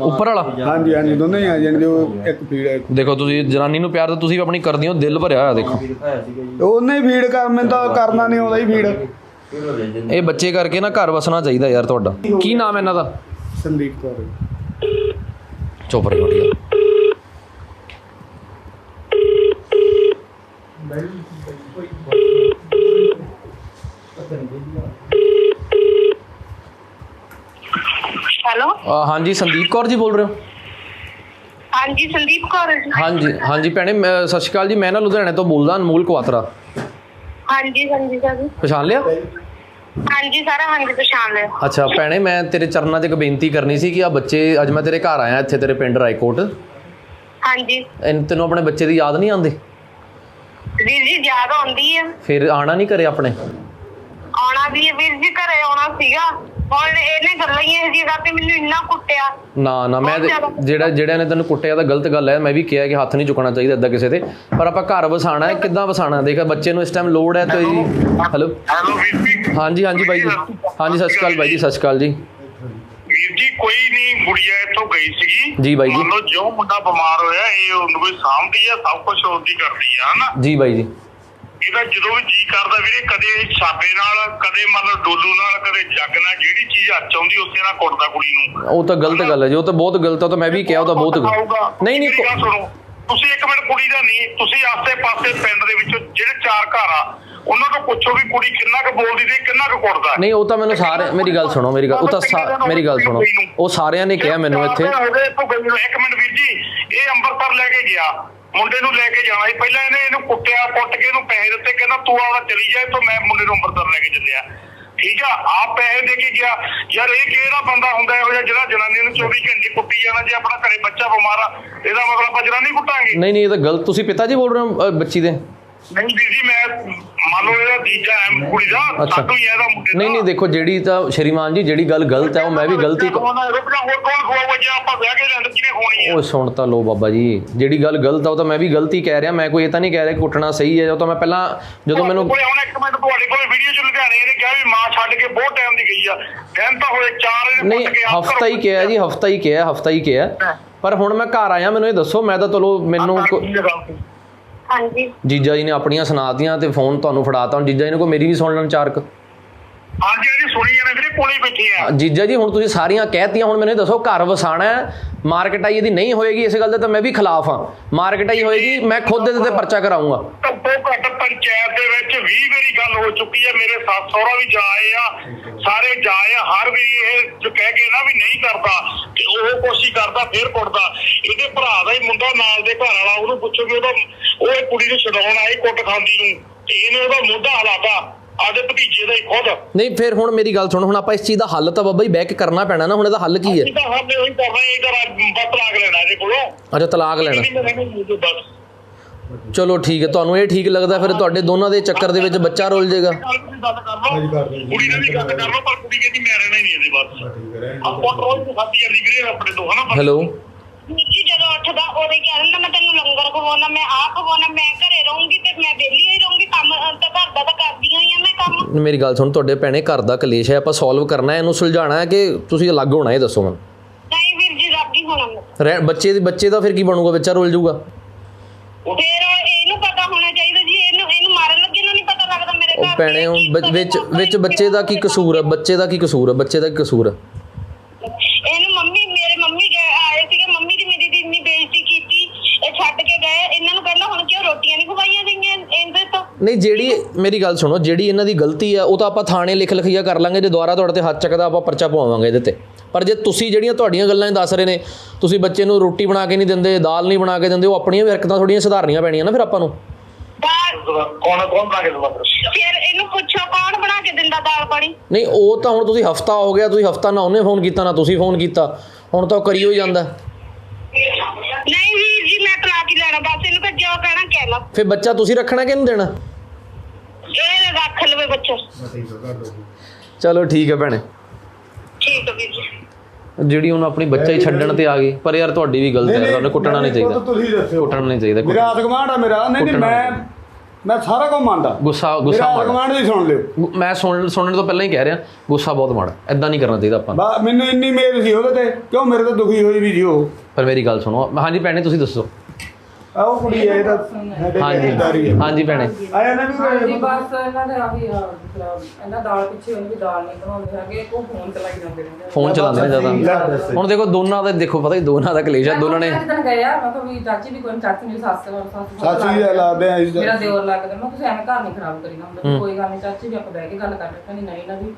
ਉੱਪਰ ਵਾਲਾ। ਹਾਂਜੀ ਹਾਂਜੀ ਦੋਨੇ ਹੀ ਆ ਜਾਣਗੇ ਉਹ ਇੱਕ ਫੀਡ ਹੈ ਦੇਖੋ ਤੁਸੀਂ ਜਨਾਨੀ ਨੂੰ ਪਿਆਰ ਤਾਂ ਤੁਸੀਂ ਵੀ ਆਪਣੀ ਕਰਦੀ ਹੋ ਦਿਲ ਭਰਿਆ ਹੋਇਆ ਦੇਖੋ। ਉਹਨੇ ਹੀ ਫੀਡ ਕਰ ਮੈਨੂੰ ਤਾਂ ਕਰਨਾ ਨਹੀਂ ਆਉਂਦਾ ਹੀ ਫੀਡ ਇਹ ਬੱਚੇ ਕਰਕੇ ਨਾ ਘਰ ਵਸਣਾ ਚਾਹੀਦਾ ਯਾਰ ਤੁਹਾਡਾ। ਕੀ ਨਾਮ ਹੈ ਇਹਨਾਂ ਦਾ? ਸੰਦੀਪ ਕੌਰ। ਚੁੱਪ ਰਹੋ ਠੀਕ ਹੈਲੋ? ਹਾਂਜੀ ਸੰਦੀਪ ਕੌਰ ਜੀ ਬੋਲ ਰਹੇ ਹੋ? ਹਾਂਜੀ ਸੰਦੀਪ ਕੌਰ। ਹਾਂਜੀ ਹਾਂਜੀ ਭੈਣੇ ਮੈਂ- ਸਤਿ ਸ਼੍ਰੀ ਅਕਾਲ ਜੀ। ਮੈਂ ਨਾ ਲੁਧਿਆਣੇ ਤੋਂ ਬੋਲਦਾ ਅਨਮੋਲ ਕੁਆਤਰਾ। ਹਾਂਜੀ ਹਾਂਜੀ ਸਰ। ਪਛਾਣ ਲਿਆ? ਹਾਂਜੀ ਸਾਰਾ ਹਾਂਜੀ ਪਛਾਣ ਲਿਆ। ਅੱਛਾ ਭੈਣੇ ਮੈਂ ਤੇਰੇ ਚਰਨਾਂ 'ਚ ਇੱਕ ਬੇਨਤੀ ਕਰਨੀ ਸੀ ਕਿ ਆ ਬੱਚੇ ਅੱਜ ਮੈਂ ਤੇਰੇ ਘਰ ਆਇਆ ਇੱਥੇ ਤੇਰੇ ਪਿੰਡ ਰਾਏਕੋਟ। ਹਾਂਜੀ। ਇਹਨ- ਤੈਨੂੰ ਆਪਣੇ ਬੱਚੇ ਦੀ ਯਾਦ ਨਹੀਂ ਆਉਂਦੀ? ਵੀਰ ਜੀ ਯਾਦ ਆਉਂਦੀ ਹੈ ਫਿਰ ਆਣਾ ਨਹੀਂ ਕਰੇ ਆਪਣੇ? ਆਉਣਾ ਵੀ ਹੈ ਵੀਰ ਜੀ ਘਰੇ ਆਉਣਾ ਸੀਗਾ। ਹੁਣ ਇਹਨੇ ਗੱਲਾਂ ਹੀ ਇਹ ਜੀ ਕਰਤੀ ਮੈਨੂੰ ਇੰਨਾ ਕੁੱਟਿਆ। ਨਾ ਨਾ ਮੈਂ ਤੇ- ਜਿਹੜਾ ਜਿਹੜਿਆਂ ਨੇ ਤੈਨੂੰ ਕੁੱਟਿਆ ਤਾਂ ਗਲਤ ਗੱਲ ਹੈ। ਮੈਂ ਵੀ ਕਿਹਾ ਕਿ ਹੱਥ ਨਹੀਂ ਚੁੱਕਣਾ ਚਾਹੀਦਾ ਏਦਾਂ ਕਿਸੇ ਤੇ। ਪਰ ਆਪਾਂ ਘਰ ਵਸਾਣਾ ਹੈ ਕਿੱਦਾਂ ਵਸਾਣਾ ਦੇਖ ਬੱਚੇ ਨੂੰ ਇਸ ਟਾਈਮ ਲੋੜ ਹੈ ਤੇ ਜੀ। ਹੈਲੋ। ਹੈਲੋ ਵੀਰ ਜੀ। ਹਾਂਜੀ ਹਾਂਜੀ ਬਾਈ ਜੀ। ਹਾਂਜੀ ਸਤਿ ਸ਼੍ਰੀ ਅਕਾਲ ਬਾਈ ਜੀ ਸਤਿ ਸ਼੍ਰੀ ਅਕਾਲ ਜੀ। ਵੀਰ ਜੀ ਕੋਈ ਨਹੀਂ ਗੁੜੀਆ ਇੱਥੋਂ ਗਈ ਸੀਗੀ। ਜੀ ਬਾਈ ਜੀ। ਮੰਨ ਲਓ ਜੋ ਮੁੰਡਾ ਬਿਮਾਰ ਹੋਇਆ ਇਹ ਉਹਨੂੰ ਕੋਈ ਸਾਂਭਦੀ ਆ ਸਭ ਕੁਝ ਉਹਦੀ ਕਰਦੀ ਆ ਹਨਾ? ਜੀ ਬਾਈ ਜੀ। ਇਹਦਾ ਜਦੋਂ ਵੀ ਜੀ ਕਰਦਾ ਵੀਰੇ ਕਦੇ ਛਾਪੇ ਨਾਲ ਕਦੇ ਮੰਨ ਲਓ ਡੋਲੂ ਨਾਲ ਕਦੇ ਜੱਗ ਨਾਲ ਜਿਹੜੀ ਚੀਜ਼ ਹੱਥ ਆਉਂਦੀ ਉਸੇ ਨਾਲ ਕੁੱਟਦਾ ਕੁੜੀ ਨੂੰ। ਉਹ ਤਾਂ ਗਲਤ ਗੱਲ ਹੈ ਜੀ ਉਹ ਤਾਂ ਬਹੁਤ ਗਲਤ ਹੈ ਉਹ ਤਾਂ ਮੈਂ ਵੀ ਕਿਹਾ ਉਹ ਤਾਂ ਬਹੁਤ ਆਊਗਾ। ਗਲਤ। ਨਹੀਂ ਨਹੀਂ ਮੇਰੀ ਗੱਲ ਸੁਣੋ। ਤੁਸੀਂ ਇੱਕ ਮਿੰਟ ਕੁੜੀ ਦਾ ਨਹੀਂ ਤੁਸੀਂ ਆਸੇ-ਪਾਸੇ ਪਿੰਡ ਦੇ ਵਿੱਚ ਜਿਹੜੇ ਚਾਰ ਘਰ ਆ ਉਹਨਾਂ ਤੋਂ ਪੁੱਛੋ ਵੀ ਕੁੜੀ ਕਿੰਨਾ ਕੁ ਬੋਲਦੀ ਤੇ ਕਿੰਨਾ ਕੁ ਕੁੱਟਦਾ ਨਹੀਂ ਉਹ ਤਾਂ ਮੈਨੂੰ ਸਾਰੇ ਮੇਰੀ ਗੱਲ ਸੁਣੋ ਮੇਰੀ ਗੱਲ ਉਹ ਤਾਂ ਸਾ- ਮੇਰੀ ਗੱਲ ਸੁਣੋ। ਉਹ ਸਾਰਿਆਂ ਨੇ ਕਿਹਾ ਮੈਨੂੰ ਇੱਥੇ। ਇੱਕ ਮਿੰਟ ਵੀਰ ਜੀ ਇਹ ਅੰਮ੍ਰਿਤਸਰ ਲੈ ਕੇ ਗਿਆ। ਮੁੰਡੇ ਨੂੰ ਲੈ ਕੇ ਜਾਣਾ ਸੀ। ਪਹਿਲਾਂ ਇਹਨੇ ਇਹਨੂੰ ਕੁੱਟਿਆ ਕੁੱਟ ਕੇ ਇਹਨੂੰ ਪੈਸੇ ਦਿੱਤੇ ਕਹਿੰਦਾ ਤੂੰ ਆਵਾ ਚਲੀ ਜਾ ਤੋਂ ਮੈਂ ਮੁੰਡੇ ਨੂੰ ਅੰਮ੍ਰਿਤਸਰ ਲੈ ਕੇ ਚੱਲਿਆ। ਠੀਕ ਆ? ਆਪ ਪੈਸੇ ਦੇ ਕੇ ਗਿਆ। ਯਾਰ ਇਹ ਕਿਹੜਾ ਬੰਦਾ ਹੁੰਦਾ ਇਹੋ ਜਿਹਾ ਜਿਹੜਾ ਜਨਾਨੀ ਨੂੰ 24 ਘੰਟੇ ਕੁੱਟੀ ਜਾਣਾ ਜੇ ਆਪਣਾ ਘਰੇ ਬੱਚਾ ਬਿਮਾਰ ਆ? ਇਹਦਾ ਮਤਲਬ ਆਪਾਂ ਜਨਾਨੀ ਕੁੱਟਾਂਗੇ। ਨਹੀਂ ਨਹੀਂ ਇਹ ਤਾਂ ਗਲਤ ਤੁਸੀਂ ਪਿਤਾ ਜੀ ਬੋਲ ਰਹੇ ਹੋ ਬੱਚੀ ਦੇ? ਨਹੀਂ ਵੀਰ ਜੀ ਮੈਂ ਮੰਨ ਲਓ ਇਹਦਾ ਜੀਜਾ ਐ ਕੁੜੀ ਦਾ ਅੱਛਾ। ਸਾਡੂ ਹੀ ਇਹਦਾ ਮੁੰਡੇ ਨਹੀਂ ਨਹੀਂ ਦੇਖੋ ਜਿਹੜੀ ਤਾਂ ਸ਼੍ਰੀਮਾਨ ਜੀ ਜਿਹੜੀ ਗੱਲ ਗਲਤ ਹੈ ਉਹ ਮੈਂ ਵੀ ਗਲਤੀ ਕ- ਹੋਰ ਕੌਣ ਖਵਾਊਗਾ ਜੇ ਆਪਾਂ ਵਿਆਹ ਕੇ ਲੈਂਦੇ ਕਿਹਨੇ ਖਵਾਉਣੀ ਆ ਉਹ ਸੁਣ ਤਾਂ ਲੋ ਬਾਬਾ ਜੀ ਜਿਹੜੀ ਗੱਲ ਗਲਤ ਆ ਉਹ ਤਾਂ ਮੈਂ ਵੀ ਗਲਤੀ ਕਹਿ ਰਿਹਾ ਮੈਂ ਕੋਈ ਇਹ ਤਾਂ ਨਹੀਂ ਕਹਿ ਰਿਹਾ ਕਿ ਕੁੱਟਣਾ ਸਹੀ ਹੈ ਉਹ ਤਾਂ ਮੈਂ ਪਹਿਲਾਂ ਜਦੋਂ ਮੈਨੂੰ ਕੋਲੇ ਹੁਣ ਇੱਕ ਮਿੰਟ ਤੁਹਾਡੇ ਕੋਲ ਵੀਡੀਓ ਚ ਲੁਧਿਆਣੇ ਇਹਨੇ ਕਿਹਾ ਵੀ ਮਾਂ ਛੱਡ ਕੇ ਬਹੁਤ ਟਾਈਮ ਦੀ ਗਈ ਆ। ਦਿਨ ਤਾਂ ਹੋਏ ਚਾਰ ਇਹਨੇ ਨਹੀਂ ਪੁੱਟ ਕੇ ਆਪ ਹਫਤਾ ਹੀ ਕਿਹਾ ਜੀ ਹਫਤਾ ਹੀ ਕਿਹਾ ਹਫਤਾ ਹੀ ਕਿਹਾ। ਪਰ ਹੁਣ ਮੈਂ ਘਰ ਆਇਆ ਮੈਨੂੰ ਇਹ ਦੱਸੋ ਮੈਂ ਤਾਂ ਚਲੋ ਮੈਨੂੰ ਕੋ- ਹਾਂਜੀ। ਜੀਜਾ ਜੀ ਨੇ ਆਪਣੀਆਂ ਸੁਣਾਤੀਆਂ ਤੇ ਫੋਨ ਤੁਹਾਨੂੰ ਫੜਾਤਾ। ਹੁਣ ਜੀਜਾ ਜੀ ਨੇ ਕੋਈ ਮੇਰੀ ਵੀ ਸੁਣ ਲੈਣ ਚਾਰਕ? ਹਾਂਜੀ ਹਾਂਜੀ ਸੁਣੀ ਜਾਂਦੇ ਵੀਰੇ ਕੋਲੇ ਬੈਠੇ ਆ। ਜੀਜਾ ਜੀ ਹੁਣ ਤੁਸੀਂ ਸਾਰੀਆਂ ਕਹਿਤੀਆਂ ਹੁਣ ਮੈਨੂੰ ਦੱਸੋ ਘਰ ਵਸਾਣਾ ਹੈ ਮਾਰਕਟਾਈ ਇਹਦੀ ਨਹੀਂ ਹੋਏਗੀ ਇਸ ਗੱਲ ਦੇ ਤਾਂ ਮੈਂ ਵੀ ਖਿਲਾਫ ਹਾਂ। ਮਾਰਕਟਾਈ ਹੋਏਗੀ ਮੈਂ ਖੁਦ ਇਹਦੇ ਤੇ ਪਰਚਾ ਕਰਾਉਂਗਾ ਘੱਟੋ ਘੱਟ ਪੰਚਾਇਤ ਦੇ ਵਿੱਚ 20 ਵਾਰੀ ਗੱਲ ਹੋ ਚੁੱਕੀ ਹੈ ਮੇਰੇ ਸੱਸ ਸਹੁਰਾ ਵੀ ਜਾਏ ਆ ਸਾਰੇ ਜਾਏ ਆ ਹਰ ਵੀ ਇਹ ਜੋ ਕਹਿ ਕੇ ਨਾ ਵੀ ਨਹੀਂ ਕਰਦਾ ਤੇ ਉਹ ਕੋਸ਼ਿਸ਼ ਕਰਦਾ ਫੇਰ ਕੁੱਟਦਾ। ਇਹਦੇ ਭਰਾ ਦਾ ਹੀ ਮੁੰਡਾ ਨਾਲ ਦੇ ਘਰ ਵਾਲਾ ਉਹਨੂੰ ਪੁੱਛੋ ਵੀ ਉਹਦਾ ਉਹ ਇਹ ਕੁੜੀ ਨੂੰ ਛਡਾਉਣ ਆਈ ਕੁੱਟ ਖਾਂਦੀ ਨੂੰ ਤੇ ਇਹਨੇ ਉਹਦਾ ਮੋਢਾ ਹਲਾਤਾ। ਆਦੇ ਭਤੀਜੇ ਦਾ ਹੀ ਖੁਦ। ਨਹੀਂ ਫਿਰ ਹੁਣ ਮੇਰੀ ਗੱਲ ਸੁਣੋ ਹੁਣ ਆਪਾਂ ਇਸ ਚੀਜ਼ ਦਾ ਹੱਲ ਤਾਂ ਬਾਬਾ ਜੀ ਬਹਿ ਕੇ ਕਰਨਾ ਪੈਣਾ ਨਾ ਹੁਣ ਇਹਦਾ ਹੱਲ ਕੀ ਹੈ? ਅਸੀਂ ਤਾਂ ਹੱਲੇ ਉਹੀ ਕਰ ਰਹੇ ਇਹ ਕਰਾ ਬਤਲਾਕ ਲੈਣਾ ਇਹਦੇ ਕੋਲੋਂ। ਅੱਛਾ ਤਲਾਕ ਲੈਣਾ। ਨਹੀਂ ਮੈਂ ਨਹੀਂ ਬਸ। ਚਲੋ ਠੀਕ ਹੈ ਤੁਹਾਨੂੰ ਇਹ ਠੀਕ ਲੱਗਦਾ ਫਿਰ ਤੁਹਾਡੇ ਦੋਨਾਂ ਦੇ ਚੱਕਰ ਦੇ ਵਿੱਚ ਬੱਚਾ ਰੁੱਲ ਜਾਏਗਾ ਕੁੜੀ ਨਾਲ ਵੀ ਗੱਲ ਕਰ ਲਓ। ਪਰ ਕੁੜੀ ਕਹਿੰਦੀ ਮੈਂ ਰਹਿਣਾ ਹੀ ਨਹੀਂ ਇਹਦੇ ਬਸ ਆਪਾਂ ਰੋਜ਼ ਨੂੰ ਖਾਤੀ ਵੀਰੇ ਆਪਣੇ ਤੋਂ ਹਨਾ? ਹੈਲੋ। ਜੀ ਜਦੋਂ ਉੱਠਦਾ ਉਹਦੇ ਕਹਿ ਦਿੰਦਾ ਮੈਂ ਤੈਨੂੰ ਲੰਗਰ ਖਵਾਉਣਾ ਮੈਂ ਆਹ ਖਵਾਉਣਾ ਮੈਂ ਘਰੇ ਰਹੂੰਗੀ ਤੇ ਮੈਂ ਵਿਹਲੀ ਹੋਈ ਰਹੂੰਗੀ ਕੰਮ ਅਹ, ਤਾਂ ਘਰ ਦਾ ਤਾਂ ਕਰਦੀ ਹੋਈ ਆ ਮੈਂ ਕੰਮ। ਮੇਰੀ ਗੱਲ ਸੁਣ ਤੁਹਾਡੇ ਭੈਣੇ ਘਰ ਦਾ ਕਲੇਸ਼ ਹੈ ਆਪਾਂ ਸੋਲਵ ਕਰਨਾ ਹੈ ਇਹਨੂੰ ਸੁਲਝਾਉਣਾ ਹੈ ਕਿ ਤੁਸੀਂ ਅਲੱਗ ਹੋਣਾ ਇਹ ਦੱਸੋ ਮੈਨੂੰ। ਨਹੀਂ ਵੀਰ ਜੀ ਰੱਬ ਹੀ ਹੋਣਾ ਮੈਂ ਰਹਿ- ਬੱਚੇ ਦੇ ਬੱਚੇ ਦਾ ਫਿਰ ਕੀ ਬਣੂਗਾ ਬੱਚਾ ਰੁੱਲ ਜਾਊਗਾ? ਫਿਰ ਉਹ ਇਹਨੂੰ ਪਤਾ ਹੋਣਾ ਚਾਹੀਦਾ ਜੀ ਇਹਨੂੰ ਇਹਨੂੰ ਮਾਰਨ ਲੱਗੇ ਨੂੰ ਨਹੀਂ ਪਤਾ ਲੱਗਦਾ ਮੇਰੇ ਉਹ ਘਰ ਭੈਣੇ ਕੀ ਵਿੱਚ ਵਿੱਚ ਵਿੱਚ ਬੱਚੇ ਦਾ ਕੀ ਕਸੂਰ ਹੈ ਬੱਚੇ ਦਾ ਕੀ ਕਸੂਰ ਹੈ ਬੱਚੇ ਦਾ ਕੀ ਕਸੂਰ ਹੈ ਇਹਨੂੰ ਮੰਮੀ ਮੇਰੇ ਮੰਮੀ ਗਏ ਆਏ ਸੀਗੇ ਮੰਮੀ ਦੀ ਮੇਰੀ ਦੀ ਇੰਨੀ ਬੇਇੱਜ਼ਤੀ ਕੀਤੀ ਇਹ ਛੱਡ ਕੇ ਗਏ ਇਹਨਾਂ ਨੂੰ ਪਹਿਲਾਂ ਹੁਣ ਕਿਉਂ ਰੋਟੀਆਂ ਨਹੀਂ ਖਵਾਈਆਂ ਗਈਆਂ ਇਹਦੇ ਤੋਂ ਨਹੀਂ ਜਿਹੜੀ ਮੇਰੀ ਗੱਲ ਸੁਣੋ ਜਿਹੜੀ ਇਹਨਾਂ ਦੀ ਗਲਤੀ ਹੈ ਉਹ ਤਾਂ ਆਪਾਂ ਥਾਣੇ ਲਿਖ ਲਿਖਈਆ ਕਰ ਲਾਂਗੇ ਜੇ ਦੁਬਾਰਾ ਤੁਹਾਡੇ ਤੇ ਹੱਥ ਚੱਕਦਾ ਆਪਾਂ ਪਰਚਾ ਪਵਾਵਾਂਗੇ ਇਹਦੇ ਤੇ। ਪਰ ਜੇ ਤੁਸੀਂ ਜਿਹੜੀਆਂ ਤੁਹਾਡੀਆਂ ਗੱਲਾਂ ਦੱਸ ਰਹੇ ਨੇ ਤੁਸੀਂ ਬੱਚੇ ਨੂੰ ਰੋਟੀ ਬਣਾ ਕੇ ਨਹੀਂ ਦਿੰਦੇ ਦਾਲ ਨਹੀਂ ਬਣਾ ਕੇ ਦਿੰਦੇ ਉਹ ਆਪਣੀਆਂ ਵੀ ਹਰਕਤਾਂ ਥੋੜੀਆਂ ਸੁਧਾਰਨੀਆਂ ਪੈਣੀਆਂ ਨਾ ਫਿਰ ਆਪਾਂ ਨੂੰ। ਦਾਲ ਕੌਣ ਕੌਣ ਬਣਾ ਕੇ ਦਵਾ ਫਿਰ? ਇਹਨੂੰ ਪੁੱਛੋ ਕੌਣ ਬਣਾ ਕੇ ਦਿੰਦਾ ਦਾਲ ਪਾਣੀ? ਨਹੀਂ ਉਹ ਤਾਂ ਹੁਣ ਤੁਸੀਂ ਹਫਤਾ ਹੋ ਗਿਆ ਤੁਸੀਂ ਹਫਤਾ ਨਾ ਉਹਨੇ ਫੋਨ ਕੀਤਾ ਨਾ ਤੁਸੀਂ ਫੋਨ ਕੀਤਾ। ਹੁਣ ਤਾਂ ਉਹ ਕਰੀ ਹੋਈ ਜਾਂਦਾ। ਨਹੀਂ ਵੀਰ ਜੀ ਮੈਂ ਤਲਾਕ ਹੀ ਲੈਣਾ ਬਸ ਇਹਨੂੰ ਤਾਂ ਜੋ ਕਹਿਣਾ ਕਹਿ ਲਾ ਫਿਰ ਬੱਚਾ ਤੁਸੀਂ ਰੱਖਣਾ ਕਿ ਇਹਨੂੰ ਦੇਣਾ? ਰੱਖ ਲਵੇ ਬੱਚਾ। ਚਲੋ ਠੀਕ ਹੈ ਭੈਣੇ। ਠੀਕ ਹੈ ਵੀਰ ਜੀ। ਜਿਹੜੀ ਹੁਣ ਆਪਣੀ ਬੱਚਾ ਹੀ ਛੱਡਣ ਤੇ ਆ ਗਈ ਪਰ ਯਾਰ ਤੁਹਾਡੀ ਵੀ ਗਲਤ ਹੈ ਤੁਹਾਨੂੰ ਕੁੱਟਣਾ ਨਹੀਂ ਚਾਹੀਦਾ। ਤੁਸੀਂ ਕੁੱਟਣਾ ਨਹੀਂ ਚਾਹੀਦਾ ਮੇਰਾ ਗਵਾਂਢ ਆ ਮੇਰਾ। ਨਹੀਂ ਨਹੀਂ ਮੈਂ ਮੈਂ ਸਾਰਾ ਕੁਝ ਮੰਨਦਾ। ਗੁੱਸਾ ਗੁੱਸਾ ਮੇਰਾ ਗਵਾਂਢ ਦੀ ਸੁਣ ਲਿਓ। ਮੈਂ ਸੁਣ ਸੁਣਨ ਤੋਂ ਪਹਿਲਾਂ ਹੀ ਕਹਿ ਰਿਹਾ ਗੁੱਸਾ ਬਹੁਤ ਮਾੜਾ। ਐਦਾਂ ਨਹੀਂ ਕਰਨਾ ਚਾਹੀਦਾ ਆਪਾਂ ਨੂੰ। ਮੈਨੂੰ ਇੰਨੀ ਮੇਦ ਸੀ ਉਹਦੇ ਤੇ ਕਿਉਂ ਮੇਰੇ ਤੇ ਦੁਖੀ ਹੋਈ ਵੀ ਜੀ ਉਹ? ਪਰ ਮੇਰੀ ਗੱਲ ਸੁਣੋ। ਹਾਂਜੀ ਭੈਣੇ ਤੁਸੀਂ ਦੱਸੋ। ਆ ਉਹ ਕੁੜੀ ਹੈ ਇਹਦਾ ਸਾਡੇ ਹਾਂਜੀ। ਹੈ। ਹਾਂਜੀ ਭੈਣੇ। ਆਇਆ ਨਾ ਹਾਂਜੀ ਵੀ ਬਸ ਇਹਨਾਂ ਦੇ ਆ ਵੀ ਆ ਮਤਲਬ ਇਹਨਾਂ ਦਾਲ ਪਿੱਛੇ ਉਹਨੂੰ ਵੀ ਦਾਲ ਨਹੀਂ ਬਣਾਉਂਦੇ ਹੈਗੇ ਕੋ ਫੋਨ ਚਲਾਈ ਜਾਂਦੇ ਰਹਿੰਦੇ ਫੋਨ ਚਲਾਉਂਦੇ ਨੇ ਜ਼ਿਆਦਾ। ਹੁਣ ਦੇਖੋ ਦੋਨਾਂ ਦਾ ਦੇਖੋ ਪਤਾ ਹੀ ਦੋਨਾਂ ਦਾ ਕਲੇਸ਼ ਹੈ ਦੋਨਾਂ ਨੇ ਦਿਨ ਗਏ ਆ ਮੈਂ ਕਿਹਾ ਵੀ ਚਾਚੀ ਵੀ ਕੋਈ ਨੀ, ਚਾਚੀ ਮੇਰੀ ਸੱਸ ਸੱਸ ਸਾਸੀ ਦਾ ਲਾਦੇ ਆ ਇਸ ਮੇਰਾ ਦਿਓਰ ਲੱਗਦਾ ਮੈਂ ਕਿਹਾ ਤੁਸੀਂ ਐਵੇਂ ਘਰ ਨਹੀਂ ਖਰਾਬ ਕਰੀ ਨਾ ਹੁੰਦਾ ਕੋਈ ਗੱਲ ਨਹੀਂ ਚਾਚੀ ਵੀ ਆਪਾਂ ਬਹਿ ਕੇ ਗੱਲ ਕਰ ਰਹੇ ਕਹਿੰਦੀ ਨਹੀਂ ਨਾ ਵੀ